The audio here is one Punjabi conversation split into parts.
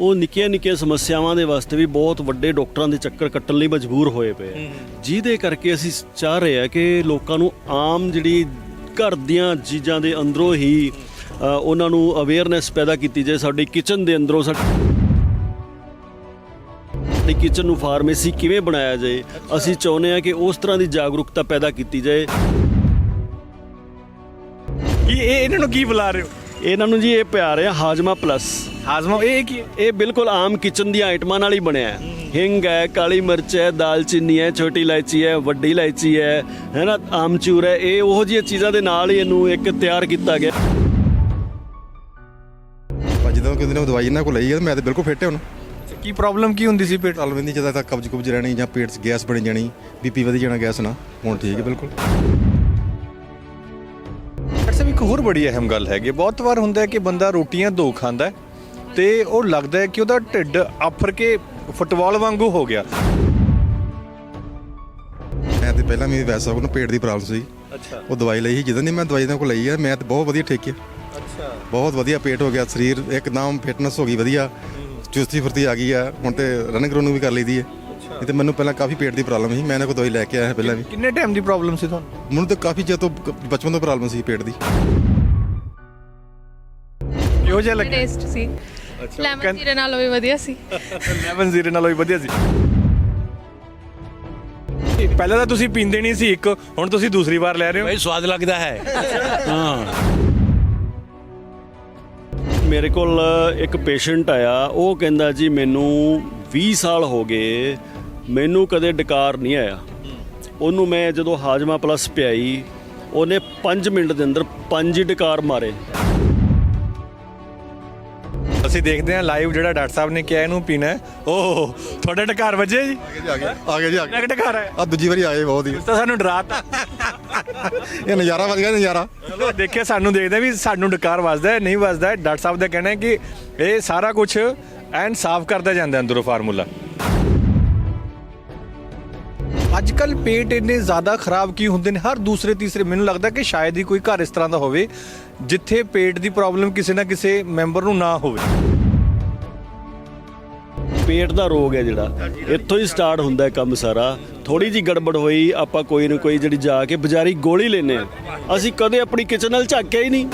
ਉਹ ਨਿੱਕੀਆਂ ਨਿੱਕੀਆਂ ਸਮੱਸਿਆਵਾਂ ਦੇ ਵਾਸਤੇ ਵੀ ਬਹੁਤ ਵੱਡੇ ਡਾਕਟਰਾਂ ਦੇ ਚੱਕਰ ਕੱਟਣ ਲਈ ਮਜਬੂਰ ਹੋਏ ਪਏ ਆ। ਜਿਹਦੇ ਕਰਕੇ ਅਸੀਂ ਚਾਹ ਰਹੇ ਆ ਕਿ ਲੋਕਾਂ ਨੂੰ ਆਮ ਜਿਹੜੀ ਘਰ ਦੀਆਂ ਚੀਜ਼ਾਂ ਦੇ ਅੰਦਰੋਂ ਹੀ ਉਹਨਾਂ ਨੂੰ ਅਵੇਅਰਨੈਸ ਪੈਦਾ ਕੀਤੀ ਜਾਏ। ਸਾਡੀ ਕਿਚਨ ਦੇ ਅੰਦਰੋਂ ਸਾਡੀ ਕਿਚਨ ਨੂੰ ਫਾਰਮੇਸੀ ਕਿਵੇਂ ਬਣਾਇਆ ਜਾਏ ਅਸੀਂ ਚਾਹੁੰਦੇ ਆ ਕਿ ਉਸ ਤਰ੍ਹਾਂ ਦੀ ਜਾਗਰੂਕਤਾ ਪੈਦਾ ਕੀਤੀ ਜਾਏ। ਇਹ ਇਹਨਾਂ ਨੂੰ ਕੀ ਬੁਲਾ ਰਹੇ ਹੋ? ਇਹਨਾਂ ਨੂੰ ਜੀ ਇਹ ਪਿਆਰ ਹੈ ਹਾਜਮਾ ਪਲੱਸ। ਹਾਜ਼ਮਾ ਇਹ ਕੀ ਇਹ ਬਿਲਕੁਲ ਆਮ ਕਿਚਨ ਦੀਆਂ ਆਈਟਮਾਂ ਨਾਲ ਹੀ ਬਣਿਆ ਹੈ। ਹਿੰਗ ਹੈ ਕਾਲੀ ਮਿਰਚ ਹੈ ਦਾਲਚੀਨੀ ਹੈ ਛੋਟੀ ਇਲਾਇਚੀ ਹੈ ਵੱਡੀ ਇਲਾਇਚੀ ਹੈ ਹੈਨਾ ਆਮਚੂਰ ਹੈ। ਇਹ ਉਹੋ ਜਿਹੀਆਂ ਚੀਜ਼ਾਂ ਦੇ ਨਾਲ ਹੀ ਇਹਨੂੰ ਇੱਕ ਤਿਆਰ ਕੀਤਾ ਗਿਆ। ਪਰ ਜਦੋਂ ਕਿ ਉਹਨੇ ਦਵਾਈ ਇਹਨਾਂ ਕੋਲ ਲਈ ਹੈ ਮੈਂ ਤਾਂ ਬਿਲਕੁਲ ਫਿੱਟ ਹਾਂ ਹੁਣ। ਕੀ ਪ੍ਰੋਬਲਮ ਕੀ ਹੁੰਦੀ ਸੀ ਪੇਟ ਪ੍ਰੋਬਲਮ ਨਹੀਂ ਜਦੋਂ ਤੱਕ ਕਬਜ਼ ਕੁਬਜ਼ ਰਹਿਣੀ ਜਾਂ ਪੇਟ 'ਚ ਗੈਸ ਬਣੀ ਜਾਣੀ ਬੀਪੀ ਵਧੀ ਜਾਣਾ ਗੈਸ ਨਾਲ ਹੁਣ ਠੀਕ ਹੈ ਬਿਲਕੁਲ। ਡਾਕਟਰ ਸਾਹਿਬ ਇੱਕ ਹੋਰ ਬੜੀ ਅਹਿਮ ਗੱਲ ਹੈਗੀ ਬਹੁਤ ਵਾਰ ਹੁੰਦਾ ਹੈ ਕਿ ਬੰਦਾ ਰੋਟੀਆਂ ਦੋ ਖਾਂਦਾ ਹੈ ਤੇ ਉਹ ਲੱਗਦਾ ਹੈ ਕਿ ਉਹਦਾ ਢਿੱਡ ਆਫਰ ਕੇ ਫੁੱਟਬਾਲ ਵਾਂਗੂ ਹੋ ਗਿਆ। ਮੈਂ ਤੇ ਪਹਿਲਾਂ ਮੇਰੀ ਵੈਸਾ ਕੋਲ ਪੇਟ ਦੀ ਪ੍ਰੋਬਲਮ ਸੀ। ਅੱਛਾ। ਉਹ ਦਵਾਈ ਲਈ ਸੀ ਜਦੋਂ ਦੀ ਮੈਂ ਦਵਾਈ ਇਹਨਾਂ ਕੋਲ ਲਈ ਹੈ ਮੈਂ ਤਾਂ ਬਹੁਤ ਵਧੀਆ ਠੀਕ ਹੈ ਅੱਛਾ। ਬਹੁਤ ਵਧੀਆ ਪੇਟ ਹੋ ਗਿਆ ਸਰੀਰ ਇੱਕਦਮ ਫਿਟਨੈਸ ਹੋ ਗਈ ਵਧੀਆ। ਚੁਸਤੀ ਫੁਰਤੀ ਆ ਗਈ ਆ ਹੁਣ ਤੇ ਰਨਿੰਗ ਰੋਨਿੰਗ ਵੀ ਕਰ ਲਈਦੀ ਹੈ ਇਹ ਤੇ ਮੈਨੂੰ ਪਹਿਲਾਂ ਕਾਫੀ ਪੇਟ ਦੀ ਪ੍ਰੋਬਲਮ ਸੀ ਮੈਂ ਇਹਨਾਂ ਕੋਲ ਦਵਾਈ ਲੈ ਕੇ ਆਇਆ ਪਹਿਲਾਂ ਵੀ। ਕਿੰਨੇ ਟਾਈਮ ਦੀ ਪ੍ਰੋਬਲਮ ਸੀ ਤੁਹਾਨੂੰ? ਮੈਨੂੰ ਤਾਂ ਕਾਫੀ ਚਿਰ ਤੋਂ ਬਚਪਨ ਤੋਂ ਪ੍ਰੋਬਲਮ ਸੀ ਪੇਟ ਦੀ। ਕਿਹੋ ਜਿਹਾ ਲੱਗਿਆ? ਟੇਸਟ ਸੀ। ਲੈਮਨ ਜੀਰੇ ਨਾਲੋਂ ਵੀ ਵਧੀਆ ਸੀ। ਲੈਮਨ ਜ਼ੀਰੇ ਨਾਲੋਂ ਵੀ ਵਧੀਆ ਸੀ। ਪਹਿਲਾਂ ਤਾਂ ਤੁਸੀਂ ਪੀਂਦੇ ਨਹੀਂ ਸੀ ਇੱਕ ਹੁਣ ਤੁਸੀਂ ਦੂਸਰੀ ਵਾਰ ਲੈ ਰਹੇ ਹੋ। ਬਈ ਸਵਾਦ ਲੱਗਦਾ ਹੈ। ਹਾਂ। ਮੇਰੇ ਕੋਲ ਇੱਕ ਪੇਸ਼ੈਂਟ ਆਇਆ ਉਹ ਕਹਿੰਦਾ ਜੀ ਮੈਨੂੰ 20 ਸਾਲ ਹੋ ਗਏ ਮੈਨੂੰ ਕਦੇ ਡਕਾਰ ਨਹੀਂ ਆਇਆ। ਉਹਨੂੰ ਮੈਂ ਜਦੋਂ ਹਾਜਮਾ ਪਲੱਸ ਪਿਆਈ ਉਹਨੇ 5 ਮਿੰਟ ਦੇ ਅੰਦਰ ਪੰਜ ਹੀ ਡਕਾਰ ਮਾਰੇ। ਅਸੀਂ ਦੇਖਦੇ ਹਾਂ ਲਾਈਵ ਜਿਹੜਾ ਡਾਕਟਰ ਸਾਹਿਬ ਨੇ ਕਿਹਾ ਇਹਨੂੰ ਪੀਣਾ ਹੈ। ਓਹ ਤੁਹਾਡੇ ਢਕਾਰ ਵੱਜੇ ਜੀ? ਆ ਗਿਆ ਆ ਗਿਆ ਜੀ ਆ ਕਿੰਨਾ ਕੁ ਢਕਾਰ ਆ ਦੂਜੀ ਵਾਰੀ ਆਏ ਬਹੁਤ ਹੀ। ਤਾਂ ਸਾਨੂੰ ਡਰਾਤਾ ਇਹ ਨਜ਼ਾਰਾ ਵਧ ਗਿਆ ਨਜ਼ਾਰਾ। ਚਲੋ ਦੇਖਿਆ ਸਾਨੂੰ ਦੇਖਦੇ ਵੀ ਸਾਨੂੰ ਡਕਾਰ ਵੱਜਦਾ ਹੈ ਨਹੀਂ ਵੱਜਦਾ ਹੈ। ਡਾਕਟਰ ਸਾਹਿਬ ਦਾ ਕਹਿਣਾ ਹੈ ਕਿ ਇਹ ਸਾਰਾ ਕੁਝ ਐਨ ਸਾਫ਼ ਕਰਦਾ ਜਾਂਦਾ ਅੰਦਰੋਂ ਫਾਰਮੂਲਾ। ਅੱਜ ਕੱਲ ਪੇਟ ਇੰਨੇ ਜ਼ਿਆਦਾ ਖਰਾਬ ਕੀ ਹੁੰਦੇ ਨੇ? ਹਰ ਦੂਸਰੇ ਤੀਸਰੇ ਮੈਨੂੰ ਲੱਗਦਾ ਕਿ ਸ਼ਾਇਦ ਹੀ ਕੋਈ ਘਰ ਇਸ ਤਰ੍ਹਾਂ ਦਾ ਹੋਵੇ ਜਿੱਥੇ ਪੇਟ ਦੀ ਪ੍ਰੋਬਲਮ ਕਿਸੇ ਨਾ ਕਿਸੇ ਮੈਂਬਰ ਨੂੰ ਨਾ ਹੋਵੇ। ਪੇਟ ਦਾ ਰੋਗ ਹੈ ਜਿਹੜਾ, ਇੱਥੋਂ ਹੀ ਸਟਾਰਟ ਹੁੰਦਾ ਹੈ ਕੰਮ ਸਾਰਾ। ਥੋੜੀ ਜੀ ਗੜਬੜ ਹੋਈ, ਆਪਾਂ ਕੋਈ ਨਾ ਕੋਈ ਜਿਹੜੀ ਜਾ ਕੇ ਬਜ਼ਾਰੀ ਗੋਲੀ ਲੈਨੇ ਆ ਅਸੀਂ ਕਦੇ ਆਪਣੀ ਕਿਚਨ ਨਾਲ ਝਾਕਿਆ ਹੀ ਨਹੀਂ।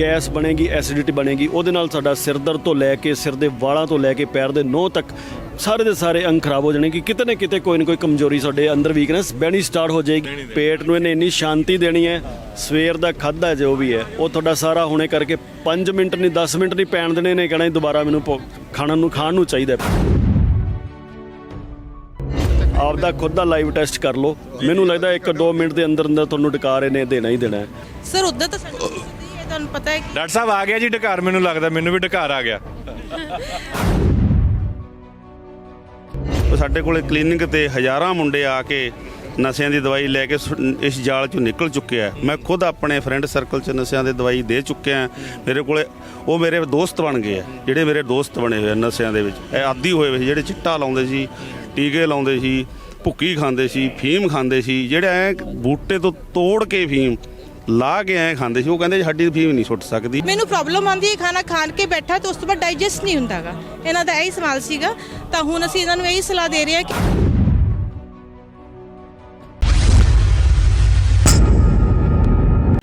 ਗੈਸ ਬਣੇਗੀ ਐਸਿਡਿਟੀ ਬਣੇਗੀ, ਉਹਦੇ ਨਾਲ ਸਾਡਾ ਸਿਰ ਦਰਦ ਤੋਂ ਲੈ ਕੇ, ਸਿਰ ਦੇ ਵਾਲਾਂ ਤੋਂ ਲੈ ਕੇ ਪੈਰ ਦੇ ਨੋਹ ਤੱਕ ਸਾਰੇ ਦੇ ਸਾਰੇ ਅੰਗ ਖਰਾਬ ਹੋ ਜਾਣਗੇ ਕਿਤੇ ਨਾ ਕਿਤੇ ਕੋਈ ਨਾ ਕੋਈ ਕਮਜ਼ੋਰੀ ਸਾਡੇ ਅੰਦਰ ਵੀਕਨੈਸ ਬਹਿਣੀ ਸਟਾਰਟ ਹੋ ਜਾਏਗੀ। ਪੇਟ ਨੂੰ ਇਹਨੇ ਇੰਨੀ ਸ਼ਾਂਤੀ ਦੇਣੀ ਹੈ ਸਵੇਰ ਦਾ ਖਾਦਾ ਜੋ ਵੀ ਹੈ ਉਹ ਤੁਹਾਡਾ ਸਾਰਾ ਹੁਣੇ ਕਰਕੇ 5 ਮਿੰਟ ਨਹੀਂ 10 ਮਿੰਟ ਨਹੀਂ ਪੈਣ ਦੇਣੇ ਨੇ ਕਹਿਣਾ ਦੁਬਾਰਾ ਮੈਨੂੰ ਖਾਣ ਨੂੰ ਖਾਣ ਨੂੰ ਚਾਹੀਦਾ ਹੈ। ਆਪਦਾ ਖੁਦ ਦਾ ਲਾਈਵ ਟੈਸਟ ਕਰ ਲਓ। ਮੈਨੂੰ ਲੱਗਦਾ 1-2 ਮਿੰਟ ਦੇ ਅੰਦਰ ਅੰਦਰ ਤੁਹਾਨੂੰ ਡਕਾਰ ਇਹਨੇ ਦੇਣਾ ਹੀ ਦੇਣਾ ਸਰ ਉਦਾਂ ਤਾਂ ਸਾਨੂੰ ਤੁਹਾਨੂੰ ਪਤਾ ਹੈ ਕਿ ਡਾਕਟਰ ਸਾਹਿਬ ਆ ਗਿਆ ਜੀ ਢਕਾਰ ਮੈਨੂੰ ਲੱਗਦਾ ਮੈਨੂੰ ਵੀ ਢਕਾਰ ਆ ਗਿਆ। ਉਹ ਸਾਡੇ ਕੋਲੇ ਕਲੀਨਿਕ ਤੇ ਹਜ਼ਾਰਾਂ ਮੁੰਡੇ ਆ ਕੇ ਨਸ਼ਿਆਂ ਦੀ ਦਵਾਈ ਲੈ ਕੇ ਇਸ ਜਾਲ ਚੋਂ ਨਿਕਲ ਚੁੱਕਿਆ ਆ। ਮੈਂ ਖੁਦ ਆਪਣੇ ਫਰੈਂਡ ਸਰਕਲ 'ਚ ਨਸ਼ਿਆਂ ਦੀ ਦਵਾਈ ਦੇ ਚੁੱਕਿਆ ਮੇਰੇ ਕੋਲੇ ਉਹ ਮੇਰੇ ਦੋਸਤ ਬਣ ਗਏ ਆ, ਜਿਹੜੇ ਮੇਰੇ ਦੋਸਤ ਬਣੇ ਹੋਏ ਆ ਨਸ਼ਿਆਂ ਦੇ ਵਿੱਚ। ਇਹ ਆਦੀ ਹੋਏ ਹੋਏ ਜਿਹੜੇ ਚਿੱਟਾ ਲਾਉਂਦੇ ਸੀ, ਟੀਕੇ ਲਾਉਂਦੇ ਸੀ, ਭੁੱਕੀ ਖਾਂਦੇ ਸੀ, ਫੀਮ ਖਾਂਦੇ ਸੀ, ਜਿਹੜੇ ਐ ਬੂਟੇ ਤੋਂ ਤੋੜ ਕੇ ਫੀਮ ਲਾ ਕੇ ਐ ਖਾਂਦੇ ਸੀ। ਉਹ ਕਹਿੰਦੇ ਸਾਡੀ ਫੀਮ ਨਹੀਂ ਛੁੱਟ ਸਕਦੀ। ਮੈਨੂੰ ਪ੍ਰੋਬਲਮ ਆਉਂਦੀ ਹੈ ਖਾਣਾ ਖਾਣ ਕੇ ਬੈਠਾ ਤੇ ਉਸ ਤੋਂ ਬਾਅਦ ਡਾਈਜੈਸਟ ਨਹੀਂ ਹੁੰਦਾਗਾ ਇਹਨਾਂ ਦਾ ਇਹੀ ਸਵਾਲ ਸੀਗਾ। ਤਾਂ ਹੁਣ ਅਸੀਂ ਇਹਨਾਂ ਨੂੰ ਇਹੀ ਸਲਾਹ ਦੇ ਰਹੇ ਹਾਂ ਕਿ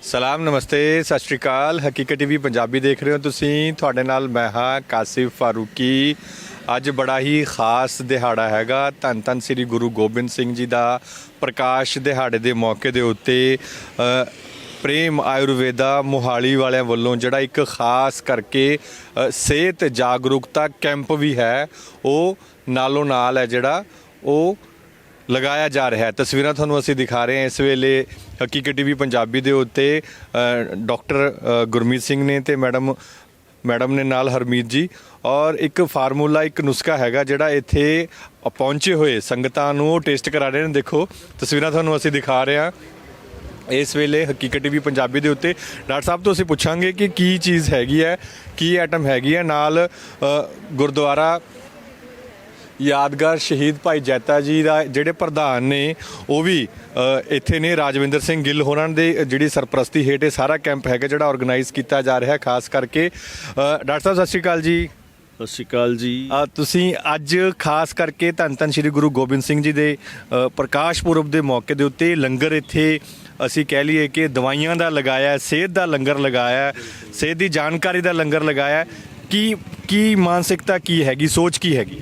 ਸਲਾਮ ਨਮਸਤੇ ਸਤਿ ਸ਼੍ਰੀ ਅਕਾਲ। ਹਕੀਕਤ ਟੀਵੀ ਪੰਜਾਬੀ ਦੇਖ ਰਹੇ ਹੋ ਤੁਸੀਂ। ਤੁਹਾਡੇ ਨਾਲ ਮੈਂ ਹਾਂ ਕਾਸਿਫ ਫਾਰੂਕੀ। ਅੱਜ ਬੜਾ ਹੀ ਖਾਸ ਦਿਹਾੜਾ ਹੈਗਾ। ਧੰਨ ਧੰਨ ਸ੍ਰੀ ਗੁਰੂ ਗੋਬਿੰਦ ਸਿੰਘ ਜੀ ਦਾ ਪ੍ਰਕਾਸ਼ ਦਿਹਾੜੇ ਦੇ ਮੌਕੇ ਦੇ ਉੱਤੇ ਪ੍ਰੇਮ ਆਯੁਰਵੇਦਾ ਮੋਹਾਲੀ ਵਾਲਿਆਂ ਵੱਲੋਂ ਜਿਹੜਾ ਇੱਕ ਖਾਸ ਕਰਕੇ ਸਿਹਤ ਜਾਗਰੂਕਤਾ ਕੈਂਪ ਵੀ ਹੈ ਉਹ ਨਾਲੋਂ ਨਾਲ ਹੈ ਜਿਹੜਾ ਉਹ ਲਗਾਇਆ ਜਾ ਰਿਹਾ ਹੈ। ਤਸਵੀਰਾਂ ਤੁਹਾਨੂੰ ਅਸੀਂ ਦਿਖਾ ਰਹੇ ਹਾਂ। ਇਸ ਵੇਲੇ ਹਕੀਕਤ ਟੀਵੀ ਪੰਜਾਬੀ ਦੇ ਉੱਤੇ ਅ, ਡਾਕਟਰ ਗੁਰਮੀਤ ਸਿੰਘ ਨੇ ਤੇ ਮੈਡਮ ਮੈਡਮ ਨੇ ਨਾਲ ਹਰਮੀਤ ਜੀ। ਔਰ ਇੱਕ ਫਾਰਮੂਲਾ ਇੱਕ ਨੁਸਖਾ ਹੈਗਾ ਜਿਹੜਾ ਇੱਥੇ ਪਹੁੰਚੇ ਹੋਏ ਸੰਗਤਾਂ ਨੂੰ ਉਹ ਟੇਸਟ ਕਰਾ ਰਹੇ ਨੇ। ਦੇਖੋ ਤਸਵੀਰਾਂ ਤੁਹਾਨੂੰ ਅਸੀਂ ਦਿਖਾ ਰਹੇ ਹਾਂ। ਇਸ ਵੇਲੇ ਹਕੀਕਤ ਟੀਵੀ ਪੰਜਾਬੀ ਦੇ ਉੱਤੇ। ਡਾਕਟਰ ਸਾਹਿਬ ਤੋਂ ਅਸੀਂ ਪੁੱਛਾਂਗੇ ਕਿ ਕੀ ਚੀਜ਼ ਹੈਗੀ ਹੈ ਕੀ ਆਈਟਮ ਹੈਗੀ ਹੈ। ਨਾਲ ਗੁਰਦੁਆਰਾ ਯਾਦਗਾਰ ਸ਼ਹੀਦ ਭਾਈ ਜੈਤਾ ਜੀ ਦਾ ਜਿਹੜੇ ਪ੍ਰਧਾਨ ਨੇ ਉਹ ਵੀ ਇੱਥੇ ਨੇ। ਰਾਜਵਿੰਦਰ ਸਿੰਘ ਗਿੱਲ ਹੋਰਾਂ ਦੇ ਜਿਹੜੀ ਸਰਪ੍ਰਸਤੀ ਹੇਠ ਇਹ ਸਾਰਾ ਕੈਂਪ ਹੈਗਾ ਜਿਹੜਾ ਆਰਗੇਨਾਈਜ਼ ਕੀਤਾ ਜਾ ਰਿਹਾ ਖਾਸ ਕਰਕੇ ਡਾਕਟਰ ਸਾਹਿਬ ਸਤਿ ਸ਼੍ਰੀ ਅਕਾਲ ਜੀ। ਸਤਿ ਸ਼੍ਰੀ ਅਕਾਲ ਜੀ। ਤੁਸੀਂ ਅੱਜ ਖਾਸ ਕਰਕੇ ਧੰਨ ਧੰਨ ਸ੍ਰੀ ਗੁਰੂ ਗੋਬਿੰਦ ਸਿੰਘ ਜੀ ਦੇ ਪ੍ਰਕਾਸ਼ ਪੁਰਬ ਦੇ ਮੌਕੇ ਦੇ ਉੱਤੇ ਲੰਗਰ ਇੱਥੇ ਅਸੀਂ ਕਹਿ ਲਈਏ ਕਿ ਦਵਾਈਆਂ ਦਾ ਲਗਾਇਆ ਹੈ, ਸਿਹਤ ਦਾ ਲੰਗਰ ਲਗਾਇਆ ਹੈ, ਸਿਹਤ ਦੀ ਜਾਣਕਾਰੀ ਦਾ ਲੰਗਰ ਲਗਾਇਆ ਹੈ। ਕੀ ਕੀ ਮਾਨਸਿਕਤਾ ਕੀ ਹੈਗੀ ਸੋਚ ਕੀ ਹੈਗੀ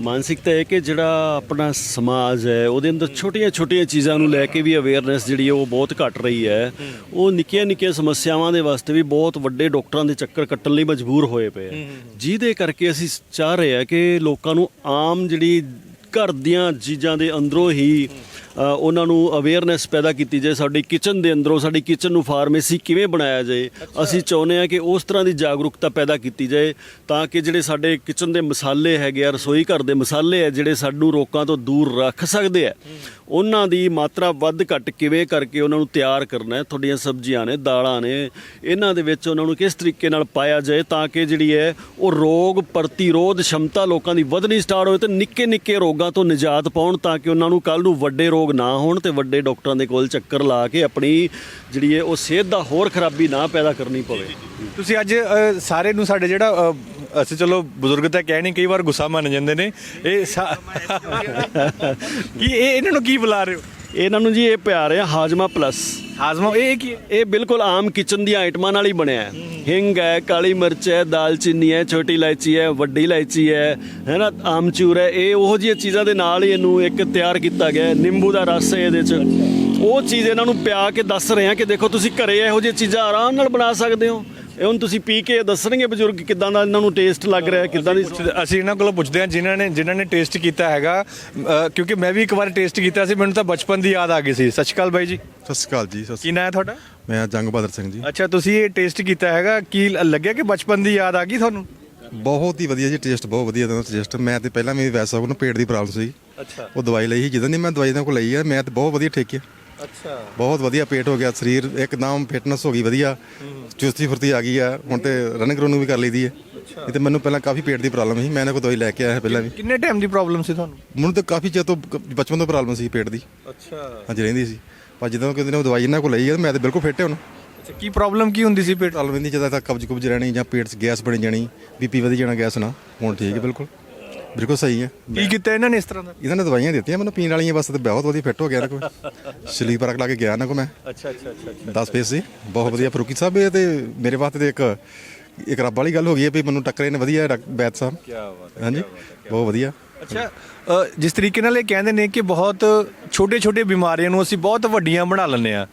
ਮਾਨਸਿਕਤਾ ਹੈ ਕਿ ਜਿਹੜਾ ਆਪਣਾ ਸਮਾਜ ਹੈ ਉਹਦੇ ਅੰਦਰ ਛੋਟੀਆਂ-ਛੋਟੀਆਂ ਚੀਜ਼ਾਂ ਨੂੰ ਲੈ ਕੇ ਵੀ ਅਵੇਅਰਨੈਸ ਜਿਹੜੀ ਹੈ ਉਹ ਬਹੁਤ ਘਟ ਰਹੀ ਹੈ ਉਹ ਨਿੱਕੀਆਂ-ਨਿੱਕੀਆਂ ਸਮੱਸਿਆਵਾਂ ਦੇ ਵਾਸਤੇ ਵੀ ਬਹੁਤ ਵੱਡੇ ਡਾਕਟਰਾਂ ਦੇ ਚੱਕਰ ਕੱਟਣ ਲਈ ਮਜਬੂਰ ਹੋਏ ਪਏ ਆ ਜਿਹਦੇ ਕਰਕੇ ਅਸੀਂ ਚਾਹ ਰਹੇ ਹਾਂ ਕਿ ਲੋਕਾਂ ਨੂੰ ਆਮ ਜਿਹੜੀ ਘਰ ਦੀਆਂ ਚੀਜ਼ਾਂ ਦੇ ਅੰਦਰੋਂ ਹੀ ਉਹਨਾਂ ਨੂੰ ਅਵੇਅਰਨੈਸ ਪੈਦਾ ਕੀਤੀ ਜਾਏ ਸਾਡੀ ਕਿਚਨ ਦੇ ਅੰਦਰੋਂ ਸਾਡੀ ਕਿਚਨ ਨੂੰ ਫਾਰਮੇਸੀ ਕਿਵੇਂ ਬਣਾਇਆ ਜਾਏ ਅਸੀਂ ਚਾਹੁੰਦੇ ਹਾਂ ਕਿ ਉਸ ਤਰ੍ਹਾਂ ਦੀ ਜਾਗਰੂਕਤਾ ਪੈਦਾ ਕੀਤੀ ਜਾਏ ਤਾਂ ਕਿ ਜਿਹੜੇ ਸਾਡੇ ਕਿਚਨ ਦੇ ਮਸਾਲੇ ਹੈਗੇ ਆ ਰਸੋਈ ਘਰ ਦੇ ਮਸਾਲੇ ਆ ਜਿਹੜੇ ਸਾਨੂੰ ਰੋਕਾਂ ਤੋਂ ਦੂਰ ਰੱਖ ਸਕਦੇ ਆ ਉਹਨਾਂ ਦੀ ਮਾਤਰਾ ਵੱਧ ਘੱਟ ਕਿਵੇਂ ਕਰਕੇ ਉਹਨਾਂ ਨੂੰ ਤਿਆਰ ਕਰਨਾ ਹੈ ਤੁਹਾਡੀਆਂ ਸਬਜ਼ੀਆਂ ਨੇ ਦਾਲਾਂ ਨੇ ਇਹਨਾਂ ਦੇ ਵਿੱਚ ਉਹਨਾਂ ਨੂੰ ਕਿਸ ਤਰੀਕੇ ਨਾਲ ਪਾਇਆ ਜਾਏ ਤਾਂ ਕਿ ਜਿਹੜੀ ਹੈ ਉਹ ਰੋਗ ਪ੍ਰਤੀਰੋਧ ਸ਼ਮਤਾ ਲੋਕਾਂ ਦੀ ਵਧਣੀ ਸਟਾਰਟ ਹੋਵੇ ਤੇ ਨਿੱਕੇ ਨਿੱਕੇ ਰੋਗਾਂ ਤੋਂ ਨਿਜਾਤ ਪਾਉਣ ਤਾਂ ਕਿ ਉਹਨਾਂ ਨੂੰ ਕੱਲ ਨੂੰ ਵੱਡੇ ਰੋਗ ਨਾ ਹੋਣ ਤੇ ਵੱਡੇ ਡਾਕਟਰਾਂ ਦੇ ਕੋਲ ਚੱਕਰ ਲਾ ਕੇ ਆਪਣੀ ਜਿਹੜੀ ਹੈ ਉਹ ਸਿਹਤ ਦਾ ਹੋਰ ਖਰਾਬੀ ਨਾ ਪੈਦਾ ਕਰਨੀ ਪਵੇ। ਤੁਸੀਂ ਅੱਜ ਸਾਰੇ ਨੂੰ ਸਾਡੇ ਜਿਹੜਾ ਅਸੀਂ ਚਲੋ ਬਜ਼ੁਰਗ ਤਾਂ ਕਹਿ ਨਹੀਂ ਕਈ ਵਾਰ ਗੁੱਸਾ ਮੰਨ ਜਾਂਦੇ ਨੇ। ਇਹ ਕੀ ਇਹ ਇਹਨਾਂ ਨੂੰ ਕੀ ਬੁਲਾ ਰਹੇ ਹੋ? ਇਹਨਾਂ ਨੂੰ ਜੀ ਇਹ ਪਿਆਰ ਹੈ ਹਾਜਮਾ ਪਲੱਸ। ਹਾਜ਼ਮਾ ਇਹ ਕੀ ਇਹ ਬਿਲਕੁਲ ਆਮ ਕਿਚਨ ਦੀਆਂ ਆਈਟਮਾਂ ਨਾਲ ਹੀ ਬਣਿਆ ਹੈ। ਹਿੰਗ ਹੈ, ਕਾਲੀ ਮਿਰਚ ਹੈ ਦਾਲਚੀਨੀ ਹੈ, ਛੋਟੀ ਇਲਾਇਚੀ ਹੈ, ਵੱਡੀ ਇਲਾਇਚੀ ਹੈ ਹੈਨਾ ਆਮਚੂਰ ਹੈ। ਇਹ ਉਹੋ ਜਿਹੀਆਂ ਚੀਜ਼ਾਂ ਦੇ ਨਾਲ ਹੀ ਇਹਨੂੰ ਇੱਕ ਤਿਆਰ ਕੀਤਾ ਗਿਆ ਹੈ। ਨਿੰਬੂ ਦਾ ਰਸ ਹੈ ਇਹਦੇ 'ਚ। ਉਹ ਚੀਜ਼ ਇਹਨਾਂ ਨੂੰ ਪਿਆ ਕੇ ਦੱਸ ਰਹੇ ਹਾਂ ਕਿ ਦੇਖੋ ਤੁਸੀਂ ਘਰੇ ਇਹੋ ਜਿਹੀਆਂ ਚੀਜ਼ਾਂ ਆਰਾਮ ਨਾਲ ਬਣਾ ਸਕਦੇ ਹੋ। ਇਹ ਹੁਣ ਤੁਸੀਂ ਪੀ ਕੇ ਦੱਸਣਗੇ ਬਜ਼ੁਰਗ ਕਿਦਾਂ ਦਾ ਇਹਨਾਂ ਨੂੰ ਟੇਸਟ ਲੱਗ ਰਿਹਾ ਕਿਦਾਂ ਦੀ ਅਸੀਂ ਇਹਨਾਂ ਕੋਲੋਂ ਪੁੱਛਦੇ ਹਾਂ ਜਿਨ੍ਹਾਂ ਨੇ ਜਿਨ੍ਹਾਂ ਨੇ ਟੇਸਟ ਕੀਤਾ ਹੈਗਾ ਅ, ਕਿਉਂਕਿ ਮੈਂ ਵੀ ਇੱਕ ਵਾਰ ਟੇਸਟ ਕੀਤਾ ਸੀ ਮੈਨੂੰ ਤਾਂ ਬਚਪਨ ਦੀ ਯਾਦ ਆ ਗਈ ਸੀ। ਸਤਿ ਸ਼੍ਰੀ ਅਕਾਲ ਬਾਈ ਜੀ। ਸਤਿ ਸ਼੍ਰੀ ਅਕਾਲ ਜੀ ਸਤਿ ਸ਼੍ਰੀ ਕੀ ਨਾਂ ਹੈ ਤੁਹਾਡਾ? ਅਕਾਲ। ਮੈਂ ਜੰਗ ਬਹਾਦਰ ਸਿੰਘ ਜੀ। ਅੱਛਾ ਤੁਸੀਂ ਇਹ ਟੇਸਟ ਕੀਤਾ ਹੈਗਾ ਕੀ ਲ- ਲੱਗਿਆ ਕਿ ਬਚਪਨ ਦੀ ਯਾਦ ਆ ਗਈ ਤੁਹਾਨੂੰ? ਬਹੁਤ ਹੀ ਵਧੀਆ ਜੀ ਟੇਸਟ ਬਹੁਤ ਵਧੀਆ ਦਾ ਟੇਸਟ ਮੈਂ ਤੇ ਪਹਿਲਾਂ ਮੇਰੀ ਵੈਸਾ ਕੋਲ ਪੇਟ ਦੀ ਪ੍ਰੋਬਲਮ ਸੀ। ਅੱਛਾ। ਉਹ ਦਵਾਈ ਲਈ ਸੀ ਜਦੋਂ ਦੀ ਮੈਂ ਦਵਾਈ ਇਹਨਾਂ ਕੋਲ ਲਈ ਆ ਮੈਂ ਤੇ ਬਹੁਤ ਵਧੀਆ ਠੇਕੀ ਅੱਛਾ। ਬਹੁਤ ਵਧੀਆ ਪੇਟ ਹੋ ਗਿਆ ਸਰੀਰ ਇੱਕਦਮ ਫਿਟਨੈਸ ਹੋ ਗਈ ਵਧੀਆ। ਚੁਸਤੀ ਫੁਰਤੀ ਆ ਗਈ ਆ ਹੁਣ ਤੇ ਰਨਿੰਗ ਰੋਨਿੰਗ ਵੀ ਕਰ ਲਈਦੀ ਹੈ ਇਹ ਤੇ ਮੈਨੂੰ ਪਹਿਲਾਂ ਕਾਫੀ ਪੇਟ ਦੀ ਪ੍ਰੋਬਲਮ ਸੀ ਮੈਂ ਇਹਨਾਂ ਕੋਲ ਦਵਾਈ ਲੈ ਕੇ ਆਇਆ ਪਹਿਲਾਂ ਵੀ। ਕਿੰਨੇ ਟਾਈਮ ਦੀ ਪ੍ਰੋਬਲਮ ਸੀ ਤੁਹਾਨੂੰ? ਮੈਨੂੰ ਤਾਂ ਕਾਫੀ ਚਿਰ ਤੋਂ ਬਚਪਨ ਤੋਂ ਪ੍ਰੋਬਲਮ ਸੀ ਪੇਟ ਦੀ। ਅੱਛਾ। ਹਾਂਜੀ ਰਹਿੰਦੀ ਸੀ। ਪਰ ਜਦੋਂ ਕਿਤੇ ਨੇ ਦਵਾਈ ਇਹਨਾਂ ਕੋਲ ਲਈ ਆ ਮੈਂ ਤੇ ਬਿਲਕੁਲ ਫਿੱਟ ਹਾਂ ਹੁਣ। ਅੱਛਾ ਕੀ ਪ੍ਰੋਬਲਮ ਕੀ ਹੁੰਦੀ ਸੀ ਪੇਟ? ਪ੍ਰੋਬਲਮ ਨਹੀਂ ਜਦੋਂ ਤੱਕ ਕਬਜ਼ ਕੁਬਜ਼ ਰਹਿਣੀ ਜਾਂ ਪੇਟ 'ਚ ਗੈਸ ਬਣੀ ਜਾਣੀ ਬੀਪੀ ਵਧੀ ਜਾਣਾ ਗੈਸ ਨਾਲ ਹੁਣ ਠੀਕ ਹੈ ਬਿਲਕੁਲ। ਬਿਲਕੁਲ ਸਹੀ ਹੈ। ਕੀ ਕੀਤਾ ਇਹਨਾਂ ਨੇ ਇਸ ਤਰ੍ਹਾਂ ਦਾ? ਇਹਨਾਂ ਨੇ ਦਵਾਈਆਂ ਦਿੱਤੀਆਂ ਮੈਨੂੰ ਪੀਣ ਵਾਲੀਆਂ ਬਸ ਤੇ ਬਹੁਤ ਵਧੀਆ ਫਿੱਟ ਹੋ ਗਿਆ ਇਹਨਾਂ ਕੋਲ। ਸਲੀਪਰ ਲਾ ਕੇ ਗਿਆ ਇਹਨਾਂ ਕੋਲ ਮੈਂ। ਅੱਛਾ ਅੱਛਾ ਅੱਛਾ 10 ਪੇਸ ਸੀ ਬਹੁਤ ਵਧੀਆ ਫਰੂਕੀ ਸਾਹਿਬ ਇਹ ਤੇ ਮੇਰੇ ਵਾਸਤੇ ਤੇ ਇੱਕ ਇੱਕ ਰੱਬ ਵਾਲੀ ਗੱਲ ਹੋ ਗਈ ਹੈ ਵੀ ਮੈਨੂੰ ਟੱਕਰੇ ਨੇ ਵਧੀਆ ਬੈਦ ਸਾਹਿਬ। ਕੀ ਬਾਤ ਹਾਂਜੀ ਬਹੁਤ ਵਧੀਆ। ਅੱਛਾ ਜਿਸ ਤਰੀਕੇ ਨਾਲ ਇਹ ਕਹਿੰਦੇ ਨੇ ਕਿ ਬਹੁਤ ਛੋਟੇ-ਛੋਟੇ ਬਿਮਾਰੀਆਂ ਨੂੰ ਅਸੀਂ ਬਹੁਤ ਵੱਡੀਆਂ ਬਣਾ ਲੈਂਦੇ ਆ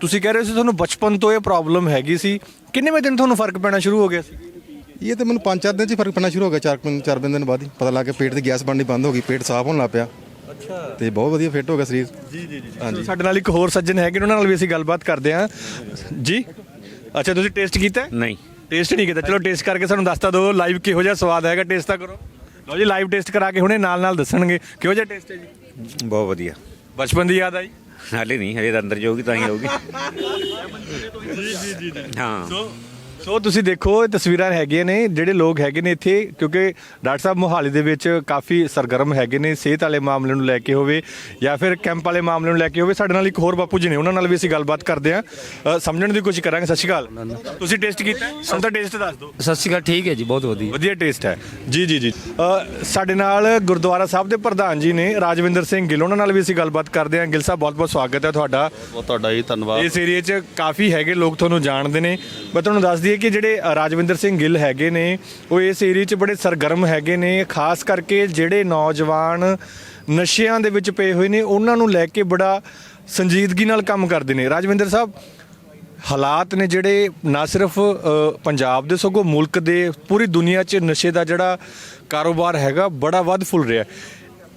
ਤੁਸੀਂ ਕਹਿ ਰਹੇ ਸੀ ਤੁਹਾਨੂੰ ਬਚਪਨ ਤੋਂ ਇਹ ਪ੍ਰੋਬਲਮ ਹੈਗੀ ਸੀ। ਕਿੰਨੇ ਦਿਨ ਤੁਹਾਨੂੰ ਫ਼ਰਕ ਪੈਣਾ ਸ਼ੁਰੂ ਹੋ ਗਿਆ ਸੀ? ਇਹ ਤੇ ਮੈਨੂੰ ਪੰਜ ਚਾਰ ਦਿਨ 'ਚ ਹੀ ਫ਼ਰਕ ਪੈਣਾ ਸ਼ੁਰੂ ਹੋ ਗਿਆ ਚਾਰ ਪੰਜ ਚਾਰ ਦਿਨ ਬਾਅਦ ਹੀ। ਪਤਾ ਲੱਗ ਗਿਆ ਪੇਟ ਦੀ ਗੈਸ ਬਣਨੀ ਬੰਦ ਹੋ ਗਈ ਪੇਟ ਸਾਫ਼ ਹੋਣ ਲੱਗ ਪਿਆ। ਅੱਛਾ। ਤੇ ਬਹੁਤ ਵਧੀਆ ਫਿੱਟ ਹੋ ਗਿਆ ਸਰੀਰ। ਜੀ ਜੀ ਜੀ ਹਾਂਜੀ। ਸਾਡੇ ਨਾਲ ਇੱਕ ਹੋਰ ਸੱਜਣ ਹੈਗੇ ਉਹਨਾਂ ਨਾਲ ਵੀ ਅਸੀਂ ਗੱਲਬਾਤ ਕਰਦੇ ਹਾਂ। ਜੀ? ਅੱਛਾ ਤੁਸੀਂ ਟੇਸਟ ਕੀਤਾ? ਨਹੀਂ। ਟੇਸਟ ਨਹੀਂ ਕੀਤਾ। ਚਲੋ ਟੇਸਟ ਕਰਕੇ ਸਾਨੂੰ ਦੱਸ ਤਾਂ ਦਿਓ ਲਾਈਵ ਕਿਹੋ ਜਿਹਾ ਸਵਾਦ ਹੈਗਾ ਟੇਸਟ ਤਾਂ ਕਰੋ। ਲਓ ਜੀ ਲਾਈਵ ਟੇਸਟ ਕਰਾ ਕੇ ਹੁਣੇ ਨਾਲ ਨਾਲ ਦੱਸਣਗੇ। ਕਿਹੋ ਜਿਹਾ ਟੇਸਟ ਹੈ ਜੀ? ਬਹੁਤ ਵਧੀਆ। ਬਚਪਨ ਦੀ ਯਾਦ ਆਈ? ਹਾਲੇ ਨਹੀਂ ਹਜੇ ਤਾਂ ਅੰਦਰ ਜਾਊਗੀ ਤਾਂ ਹੀ ਆਊਗੀ ਹਾਂ। ਸੋ ਤੁਸੀਂ ਦੇਖੋ ਇਹ ਤਸਵੀਰਾਂ ਹੈਗੀਆਂ ਨੇ ਜਿਹੜੇ ਲੋਕ ਹੈਗੇ ਨੇ ਇੱਥੇ ਕਿਉਂਕਿ ਡਾਕਟਰ ਸਾਹਿਬ ਮੋਹਾਲੀ ਦੇ ਵਿੱਚ ਕਾਫੀ ਸਰਗਰਮ ਹੈਗੇ ਨੇ ਸਿਹਤ ਵਾਲੇ ਮਾਮਲੇ ਨੂੰ ਲੈ ਕੇ ਹੋਵੇ ਜਾਂ ਫਿਰ ਕੈਂਪ ਵਾਲੇ ਮਾਮਲੇ ਨੂੰ ਲੈ ਕੇ ਹੋਵੇ ਸਾਡੇ ਨਾਲ ਇੱਕ ਹੋਰ ਬਾਪੂ ਜੀ ਨੇ ਉਹਨਾਂ ਨਾਲ ਵੀ ਅਸੀਂ ਗੱਲਬਾਤ ਕਰਦੇ ਹਾਂ। ਅ, ਸਮਝਣ ਦੀ ਕੋਸ਼ਿਸ਼ ਕਰਾਂਗੇ ਸਤਿ ਸ਼੍ਰੀ ਅਕਾਲ। ਤੁਸੀਂ ਟੇਸਟ ਕੀਤਾ? ਸਾਨੂੰ ਤਾਂ ਟੇਸਟ ਦੱਸ ਦਿਓ। ਸਤਿ ਸ਼੍ਰੀ ਅਕਾਲ ਠੀਕ ਹੈ ਜੀ ਬਹੁਤ ਵਧੀਆ। ਵਧੀਆ ਟੇਸਟ ਹੈ। ਜੀ ਜੀ ਜੀ। ਸਾਡੇ ਨਾਲ ਗੁਰਦੁਆਰਾ ਸਾਹਿਬ ਦੇ ਪ੍ਰਧਾਨ ਜੀ ਨੇ ਰਾਜਵਿੰਦਰ ਸਿੰਘ ਗਿੱਲ ਉਹਨਾਂ ਨਾਲ ਵੀ ਅਸੀਂ ਗੱਲਬਾਤ ਕਰਦੇ ਹਾਂ। ਗਿੱਲ ਸਾਹਿਬ ਬਹੁਤ ਬਹੁਤ ਸਵਾਗਤ ਹੈ ਤੁਹਾਡਾ। ਬਹੁਤ ਤੁਹਾਡਾ ਜੀ ਧੰਨਵਾਦ। ਇਸ ਏਰੀਏ 'ਚ ਕਾਫੀ ਹੈਗੇ ਲੋਕ ਤੁਹਾਨੂੰ ਜਾਣਦੇ ਨੇ। ਮੈਂ ਤੁਹਾਨੂੰ ਦੱਸ ਦਈਏ ਕਿ ਜਿਹੜੇ ਰਾਜਵਿੰਦਰ ਸਿੰਘ ਗਿੱਲ ਹੈਗੇ ਨੇ, ਉਹ ਇਸ ਏਰੀਏ 'ਚ ਬੜੇ ਸਰਗਰਮ ਹੈਗੇ ਨੇ, ਖਾਸ ਕਰਕੇ ਜਿਹੜੇ ਨੌਜਵਾਨ ਨਸ਼ਿਆਂ ਦੇ ਵਿੱਚ ਪਏ ਹੋਏ ਨੇ, ਉਹਨਾਂ ਨੂੰ ਲੈ ਕੇ ਬੜਾ ਸੰਜੀਦਗੀ ਨਾਲ ਕੰਮ ਕਰਦੇ ਨੇ। ਰਾਜਵਿੰਦਰ ਸਾਹਿਬ, ਹਾਲਾਤ ਨੇ ਜਿਹੜੇ ਨਾ ਸਿਰਫ ਪੰਜਾਬ ਦੇ ਸਗੋਂ ਮੁਲਕ ਦੇ ਪੂਰੀ ਦੁਨੀਆ 'ਚ ਨਸ਼ੇ ਦਾ ਜਿਹੜਾ ਕਾਰੋਬਾਰ ਹੈਗਾ, ਬੜਾ ਵੱਧ ਫੁੱਲ ਰਿਹਾ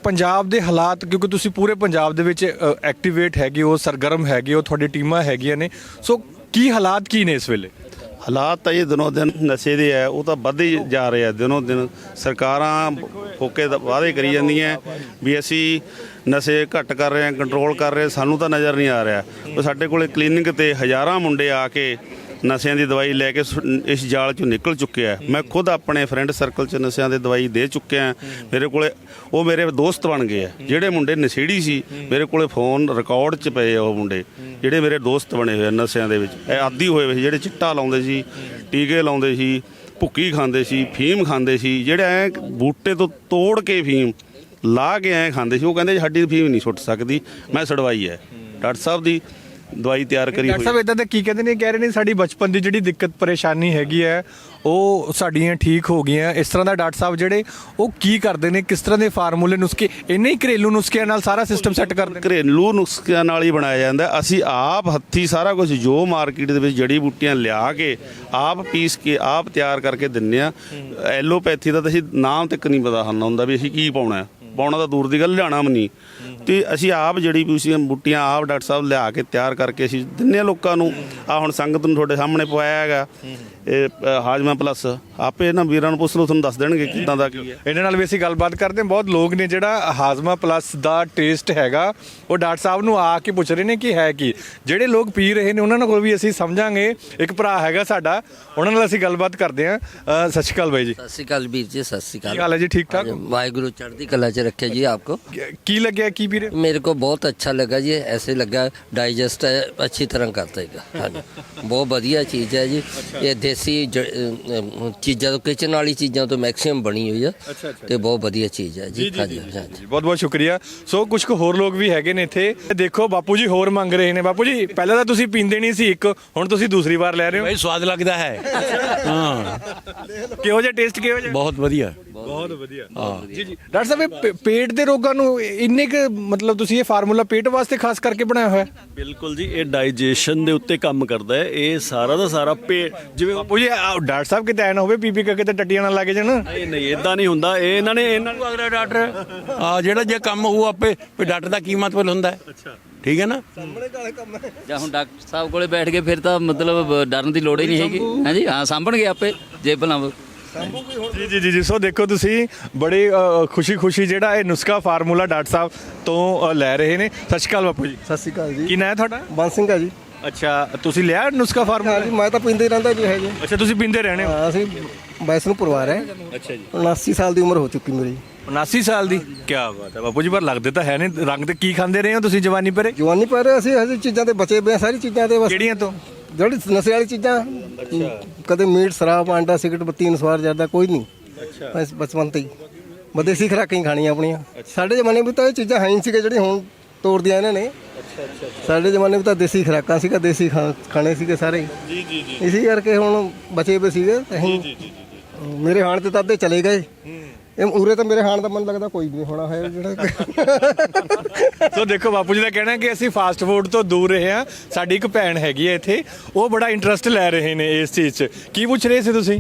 ਪੰਜਾਬ ਦੇ ਹਾਲਾਤ, ਕਿਉਂਕਿ ਤੁਸੀਂ ਪੂਰੇ ਪੰਜਾਬ ਦੇ ਵਿੱਚ ਐਕਟੀਵੇਟ ਹੈਗੇ ਹੋ, ਸਰਗਰਮ ਹੈਗੇ ਹੋ, ਤੁਹਾਡੀ ਟੀਮਾਂ ਹੈਗੀਆਂ ਨੇ, ਸੋ ਕੀ ਹਾਲਾਤ ਕੀ ਨੇ ਇਸ ਵੇਲੇ? ਹਾਲਾਤ ਤਾਂ ਇਹ ਦਿਨੋਂ ਦਿਨ ਨਸ਼ੇ ਦੇ ਆ ਉਹ ਤਾਂ ਵੱਧਦੇ ਹੀ ਜਾ ਰਹੇ ਆ ਦਿਨੋਂ ਦਿਨ। ਸਰਕਾਰਾਂ ਫੋਕੇ ਦਾ ਵਾਅਦੇ ਕਰੀ ਜਾਂਦੀਆਂ ਵੀ ਅਸੀਂ ਨਸ਼ੇ ਘੱਟ ਕਰ ਰਹੇ ਹਾਂ ਕੰਟਰੋਲ ਕਰ ਰਹੇ ਸਾਨੂੰ ਤਾਂ ਨਜ਼ਰ ਨਹੀਂ ਆ ਰਿਹਾ। ਉਹ ਸਾਡੇ ਕੋਲੇ ਕਲੀਨਿਕ ਤੇ ਹਜ਼ਾਰਾਂ ਮੁੰਡੇ ਆ ਕੇ ਨਸ਼ਿਆਂ ਦੀ ਦਵਾਈ ਲੈ ਕੇ ਸੁ- ਇਸ ਜਾਲ ਚੋਂ ਨਿਕਲ ਚੁੱਕਿਆ ਮੈਂ ਖੁਦ ਆਪਣੇ ਫਰੈਂਡ ਸਰਕਲ 'ਚ ਨਸ਼ਿਆਂ ਦੀ ਦਵਾਈ ਦੇ ਚੁੱਕਿਆ ਮੇਰੇ ਕੋਲੇ ਉਹ ਮੇਰੇ ਦੋਸਤ ਬਣ ਗਏ ਆ। ਜਿਹੜੇ ਮੁੰਡੇ ਨਸ਼ੇੜੀ ਸੀ, ਮੇਰੇ ਕੋਲੇ ਫੋਨ ਰਿਕਾਰਡ 'ਚ ਪਏ ਆ ਉਹ ਮੁੰਡੇ। ਜਿਹੜੇ ਮੇਰੇ ਦੋਸਤ ਬਣੇ ਹੋਏ ਆ ਨਸ਼ਿਆਂ ਦੇ ਵਿੱਚ। ਇਹ ਆਦੀ ਹੋਏ ਹੋਏ ਜਿਹੜੇ ਚਿੱਟਾ ਲਾਉਂਦੇ ਸੀ, ਟੀਕੇ ਲਾਉਂਦੇ ਸੀ, ਭੁੱਕੀ ਖਾਂਦੇ ਸੀ, ਫੀਮ ਖਾਂਦੇ ਸੀ। ਜਿਹੜੇ ਐ ਬੂਟੇ ਤੋਂ ਤੋੜ ਕੇ ਫੀਮ ਲਾ ਕੇ ਐ ਖਾਂਦੇ ਸੀ, ਉਹ ਕਹਿੰਦੇ ਸਾਡੀ ਫੀਮ ਨਹੀਂ ਛੁੱਟ ਸਕਦੀ, ਮੈਂ ਛਡਵਾਈ ਹੈ। ਡਾਕਟਰ ਸਾਹਿਬ ਦੀ ਦਵਾਈ ਤਿਆਰ ਕਰੀ ਡਾਕਟਰ ਹੋਈ। ਸਾਹਿਬ ਇਦਾਂ ਦਾ ਕੀ ਕਹਿੰਦੇ ਨੇ ਕਹਿ ਰਹੇ ਨੇ ਸਾਡੀ ਬਚਪਨ ਦੀ ਜਿਹੜੀ ਦਿੱਕਤ ਪਰੇਸ਼ਾਨੀ ਹੈਗੀ ਹੈ ਉਹ ਸਾਡੀਆਂ ਠੀਕ ਹੋ ਗਈਆਂ। ਇਸ ਤਰ੍ਹਾਂ ਦਾ ਡਾਕਟਰ ਸਾਹਿਬ ਜਿਹੜੇ ਉਹ ਕੀ ਕਰਦੇ ਨੇ ਕਿਸ ਤਰ੍ਹਾਂ ਦੇ ਫਾਰਮੂਲੇ ਨੁਸਖੇ ਇੰਨੇ ਹੀ ਘਰੇਲੂ ਨੁਸਖਿਆਂ ਨਾਲ ਸਾਰਾ ਸਿਸਟਮ ਸੈੱਟ ਕਰਦੇ ਨੇ? ਘਰੇਲੂ ਨੁਸਖਿਆਂ ਨਾਲ ਹੀ ਬਣਾਇਆ ਜਾਂਦਾ। ਹੈ। ਅਸੀਂ ਆਪ ਹੱਥੀ ਸਾਰਾ ਕੁਝ ਜੋ ਮਾਰਕੀਟ ਦੇ ਵਿੱਚ ਜੜੀ ਬੂਟੀਆਂ ਲਿਆ ਕੇ ਆਪ ਪੀਸ ਕੇ ਆਪ ਤਿਆਰ ਕਰਕੇ ਦਿੰਨੇ ਆ ਐਲੋਪੈਥੀ ਦਾ ਤਾਂ ਅਸੀਂ ਨਾਮ ਤੱਕ ਨਹੀਂ ਪਤਾ ਸਾਨੂੰ ਹੁੰਦਾ ਵੀ ਅਸੀਂ ਕੀ ਪਾਉਣਾ ਹੈ। ਪਾਉਣਾ ਤਾਂ ਦੂਰ ਦੀ ਗੱਲ ਲਿਆਣਾ ਵੀ ਨਹੀਂ। ਤੇ ਅਸੀਂ ਆਪ ਜਿਹੜੀ ਪੀਸੀਐਮ ਬੂਟੀਆਂ ਆਪ ਡਾਕਟਰ ਸਾਹਿਬ ਲਿਆ ਕੇ ਤਿਆਰ ਕਰਕੇ ਅਸੀਂ ਦਿੰਨੇ ਲੋਕਾਂ ਨੂੰ। ਆ ਹੁਣ ਸੰਗਤ ਨੂੰ ਤੁਹਾਡੇ ਸਾਹਮਣੇ ਪਵਾਇਆ ਹੈਗਾ। ਇਹ ਹਾਜਮਾ ਪਲੱਸ। ਆਪੇ ਇਹਨਾਂ ਵੀਰਾਂ ਨੂੰ ਪੁੱਛ ਲਓ ਤੁਹਾਨੂੰ ਦੱਸ ਦੇਣਗੇ ਕਿਦਾਂ ਦਾ ਕੀ ਹੈ। ਇਹਨਾਂ ਨਾਲ ਵੀ ਅਸੀਂ ਗੱਲਬਾਤ ਕਰਦੇ ਹਾਂ। ਬਹੁਤ ਲੋਕ ਨੇ ਜਿਹੜਾ ਹਾਜ਼ਮਾ ਪਲੱਸ ਦਾ ਟੇਸਟ ਹੈਗਾ ਉਹ ਡਾਕਟਰ ਸਾਹਿਬ ਨੂੰ ਆ ਕੇ ਪੁੱਛ ਰਹੇ ਨੇ ਕਿ ਹੈ ਕੀ। ਜਿਹੜੇ ਲੋਕ ਪੀ ਰਹੇ ਨੇ ਉਹਨਾਂ ਨਾਲ ਕੋਲ ਵੀ ਅਸੀਂ ਸਮਝਾਂਗੇ। ਇੱਕ ਭਰਾ ਹੈਗਾ ਸਾਡਾ ਉਹਨਾਂ ਨਾਲ ਅਸੀਂ ਗੱਲਬਾਤ ਕਰਦੇ ਹਾਂ। ਸਤਿ ਸ਼੍ਰੀ ਅਕਾਲ ਬਾਈ ਜੀ। ਸਤਿ ਸ਼੍ਰੀ ਅਕਾਲ ਵੀਰ ਜੀ ਸਤਿ ਸ਼੍ਰੀ ਅਕਾਲ। ਕੀ ਹਾਲ ਹੈ ਜੀ ਠੀਕ ਠਾਕ? ਵਾਹਿਗੁਰੂ ਚੜ੍ਹਦੀ ਕਲਾ ਚ च रखे जी आपको ਕੀ ਲੱਗਿਆ ਕੀ ਪੀ ਰਹੇ ਹੋ? मेरे को बहुत अच्छा लगा जी ऐसे लगा डाइजेस्ट है अच्छी तरह करता है हाँ जी बहुत बढ़िया चीज़ है जी ये देसी ज- अ, अ, ਚੀਜ਼ਾਂ ਤੋਂ ਕਿਚਨ ਵਾਲੀ ਚੀਜ਼ਾਂ ਤੋਂ ਮੈਕਸਿਮਮ ਬਣੀ ਹੋਈ ਹੈ ਤੇ ਬਹੁਤ ਵਧੀਆ ਚੀਜ਼ ਹੈ ਜੀ ਹਾਂਜੀ ਹਾਂਜੀ ਬਹੁਤ ਬਹੁਤ ਸ਼ੁਕਰੀਆ ਸੋ ਕੁਝ ਕੁ ਹੋਰ ਲੋਕ ਵੀ ਹੈਗੇ ਨੇ ਇੱਥੇ ਇਹ ਦੇਖੋ ਬਾਪੂ ਜੀ ਹੋਰ ਮੰਗ ਰਹੇ ਨੇ ਬਾਪੂ ਜੀ ਪਹਿਲਾਂ ਤਾਂ ਤੁਸੀਂ ਪੀਂਦੇ ਨਹੀਂ ਸੀ ਇੱਕ ਹੁਣ ਤੁਸੀਂ ਦੂਸਰੀ ਵਾਰ ਲੈ ਰਹੇ ਹੋ ਬਈ ਸਵਾਦ ਲੱਗਦਾ ਹੈ ਹਾਂ ਕਿਹੋ ਜਿਹਾ ਟੇਸਟ ਕਿਹੋ ਜਿਹਾ ਬਹੁਤ ਵਧੀਆ ਬਹੁਤ ਵਧੀਆ ਜੀ ਜੀ ਡਾਕਟਰ ਸਾਹਿਬ ਇਹ ਪੇ- ਪੇਟ ਦੇ ਰੋਗਾਂ ਨੂੰ ਇੰਨੇ ਕੁ ਮਤਲਬ ਤੁਸੀਂ ਇਹ ਫਾਰਮੂਲਾ ਪੇਟ ਵਾਸਤੇ ਖਾਸ ਕਰਕੇ ਬਣਾਇਆ ਹੋਇਆ? ਹੈ ਬਿਲਕੁਲ ਜੀ ਇਹ ਡਾਈਜੈਸ਼ਨ ਦੇ ਉੱਤੇ ਕੰਮ ਕਰਦਾ ਹੈ। ਇਹ ਸਾਰਾ ਦਾ ਸਾਰਾ ਪੇ ਜਿਵੇਂ ਬਾਪੂ ਜੀ ਆਹ ਡਾਕਟਰ ਸਾਹਿਬ ਕਿਤੇ ਐ ਨਾ ਹੋਵੇ ਪੀ ਕੇ ਕਿਤੇ ਟੱਟੀਆਂ ਨਾ ਲੱਗ ਜਾਣ। ਨਹੀਂ ਨਹੀਂ ਇਦਾਂ ਨਹੀਂ ਹੁੰਦਾ। ਇਹ ਇਹਨਾਂ ਨੇ ਇਹਨਾਂ ਉਹ ਅਗਲਾ ਡਾਕਟਰ ਆ ਜਿਹੜਾ ਜੇ ਕੰਮ ਹੋਊ ਆਪੇ ਵੀ ਡਾਕਟਰ ਦਾ ਕੀ ਮਤਲਬ ਹੁੰਦਾ ਹੈ। ਅੱਛਾ। ਠੀਕ ਹੈ ਨਾ? ਜਾਂ ਹੁਣ ਡਾਕਟਰ ਸਾਹਿਬ ਕੋਲੇ ਬੈਠ ਕੇ ਫਿਰ ਤਾਂ ਮਤਲਬ ਡਰਨ ਦੀ ਲੋੜ ਹੀ ਨਹੀਂ ਹੈਗੀ। ਹਾਂਜੀ ਹਾਂ ਸਾਂਭਣਗੇ ਆਪੇ ਜੇ ਭਲਾ ਜੀ ਜੀ ਜੀ ਜੀ। ਸੋ ਦੇਖੋ ਤੁਸੀਂ ਬੜੇ ਖੁਸ਼ੀ ਖੁਸ਼ੀ ਜਿਹੜਾ ਇਹ ਨੁਸਖਾ ਫਾਰਮੂਲਾ ਡਾਕਟਰ ਸਾਹਿਬ ਤੋਂ ਲੈ ਰਹੇ ਨੇ। ਸਤਿ ਸ਼੍ਰੀ ਅਕਾਲ ਬਾਪੂ ਜੀ। ਸਤਿ ਸ਼੍ਰੀ ਅਕਾਲ ਜੀ। ਕੀ ਨਾਂ ਹੈ ਤੁਹਾਡਾ? ਬੰਦ ਸਿੰਘ ਆ ਜੀ। ਅੱਛਾ ਤੁਸੀਂ ਲਿਆ ਨੁਸਖਾ ਫਾਰਮੂਲਾ? ਹਾਂਜੀ ਮੈਂ ਤਾਂ ਪੀਂਦੇ ਰਹਿੰਦਾ ਜੀ ਹੈ ਜੀ। ਅੱਛਾ ਤੁਸੀਂ ਪੀਂਦੇ ਰਹਿਣੇ ਹੋ? ਹਾਂ, ਅਸੀਂ ਵੈਸ ਨੂੰ ਪਰਿਵਾਰ ਹੈ। ਅੱਛਾ ਜੀ। 79 ਸਾਲ ਦੀ ਉਮਰ ਹੋ ਚੁੱਕੀ ਮੇਰੀ। 79 ਸਾਲ ਦੀ? ਕੀ ਬਾਤ ਹੈ ਬਾਪੂ ਜੀ ਪਰ ਲੱਗਦੇ ਤਾਂ ਹੈ ਨਹੀਂ। ਰੰਗ ਤੇ ਕੀ ਖਾਂਦੇ ਰਹੇ ਹੋ ਤੁਸੀਂ ਜਵਾਨੀ ਪਰੇ ਜਵਾਨੀ ਪਰ ਅਸੀਂ ਹਜੇ ਚੀਜ਼ਾਂ ਤੇ ਬਚੇ ਪਏ ਸਾਰੀ ਚੀਜ਼ਾਂ ਤੇ ਬਸ ਕਿਹੜੀਆਂ ਤੋਂ? ਜਿਹੜੀ ਨਸ਼ੇ ਵਾਲੀ ਚੀਜ਼ਾਂ ਕਦੇ ਮੀਟ ਸ਼ਰਾਬ ਆਂਡਾ ਸਿਗਰਟ ਬੱਤੀ ਅਨਸਵਾਰ ਜਰਦਾ ਕੋਈ ਨਹੀਂ। ਬਸ ਬਚਪਨ ਤੋਂ ਹੀ। ਬਦੇਸੀ ਖਰਾਕਾਂ ਹੀ ਖਾਣੀਆਂ ਆਪਣੀਆਂ। ਸਾਡੇ ਜ਼ਮਾਨੇ ਵਿੱਚ ਤਾਂ ਇਹ ਚੀਜ਼ਾਂ ਹੈ ਨਹੀਂ ਸੀਗੇ ਜਿਹੜੀ ਹੁਣ ਤੋੜਦੀਆਂ ਇਹਨਾਂ ਨੇ। ਸਾਡੇ ਜ਼ਮਾਨੇ ਵਿੱਚ ਤਾਂ ਦੇਸੀ ਖਰਾਕਾਂ ਸੀਗਾ ਦੇਸੀ ਖਾਣੇ ਸੀਗੇ ਸਾਰੇ ਜੀ ਜੀ ਜੀ। ਇਸੇ ਕਰਕੇ ਹੁਣ ਬਚੇ ਪਏ ਸੀਗੇ। ਅਸੀਂ ਮੇਰੇ ਹਾਣ ਤੇ ਤਾਂ ਅੱਧੇ ਚਲੇ ਗਏ। ਇਹ ਉਰੇ ਤਾਂ ਮੇਰੇ ਹਾਣ ਦਾ ਮਨ ਲੱਗਦਾ ਕੋਈ ਵੀ ਨਹੀਂ ਹੋਣਾ ਹੈ ਜਿਹੜਾ ਸੋ ਦੇਖੋ ਬਾਪੂ ਜੀ ਦਾ ਕਹਿਣਾ ਕਿ ਅਸੀਂ ਫਾਸਟ ਫੂਡ ਤੋਂ ਦੂਰ ਰਹੇ ਹਾਂ। ਸਾਡੀ ਇੱਕ ਭੈਣ ਹੈਗੀ ਹੈ ਇੱਥੇ। ਉਹ ਬੜਾ ਇੰਟਰਸਟ ਲੈ ਰਹੇ ਨੇ ਇਸ ਚੀਜ਼ 'ਚ। ਕੀ ਪੁੱਛ ਰਹੇ ਸੀ ਤੁਸੀਂ?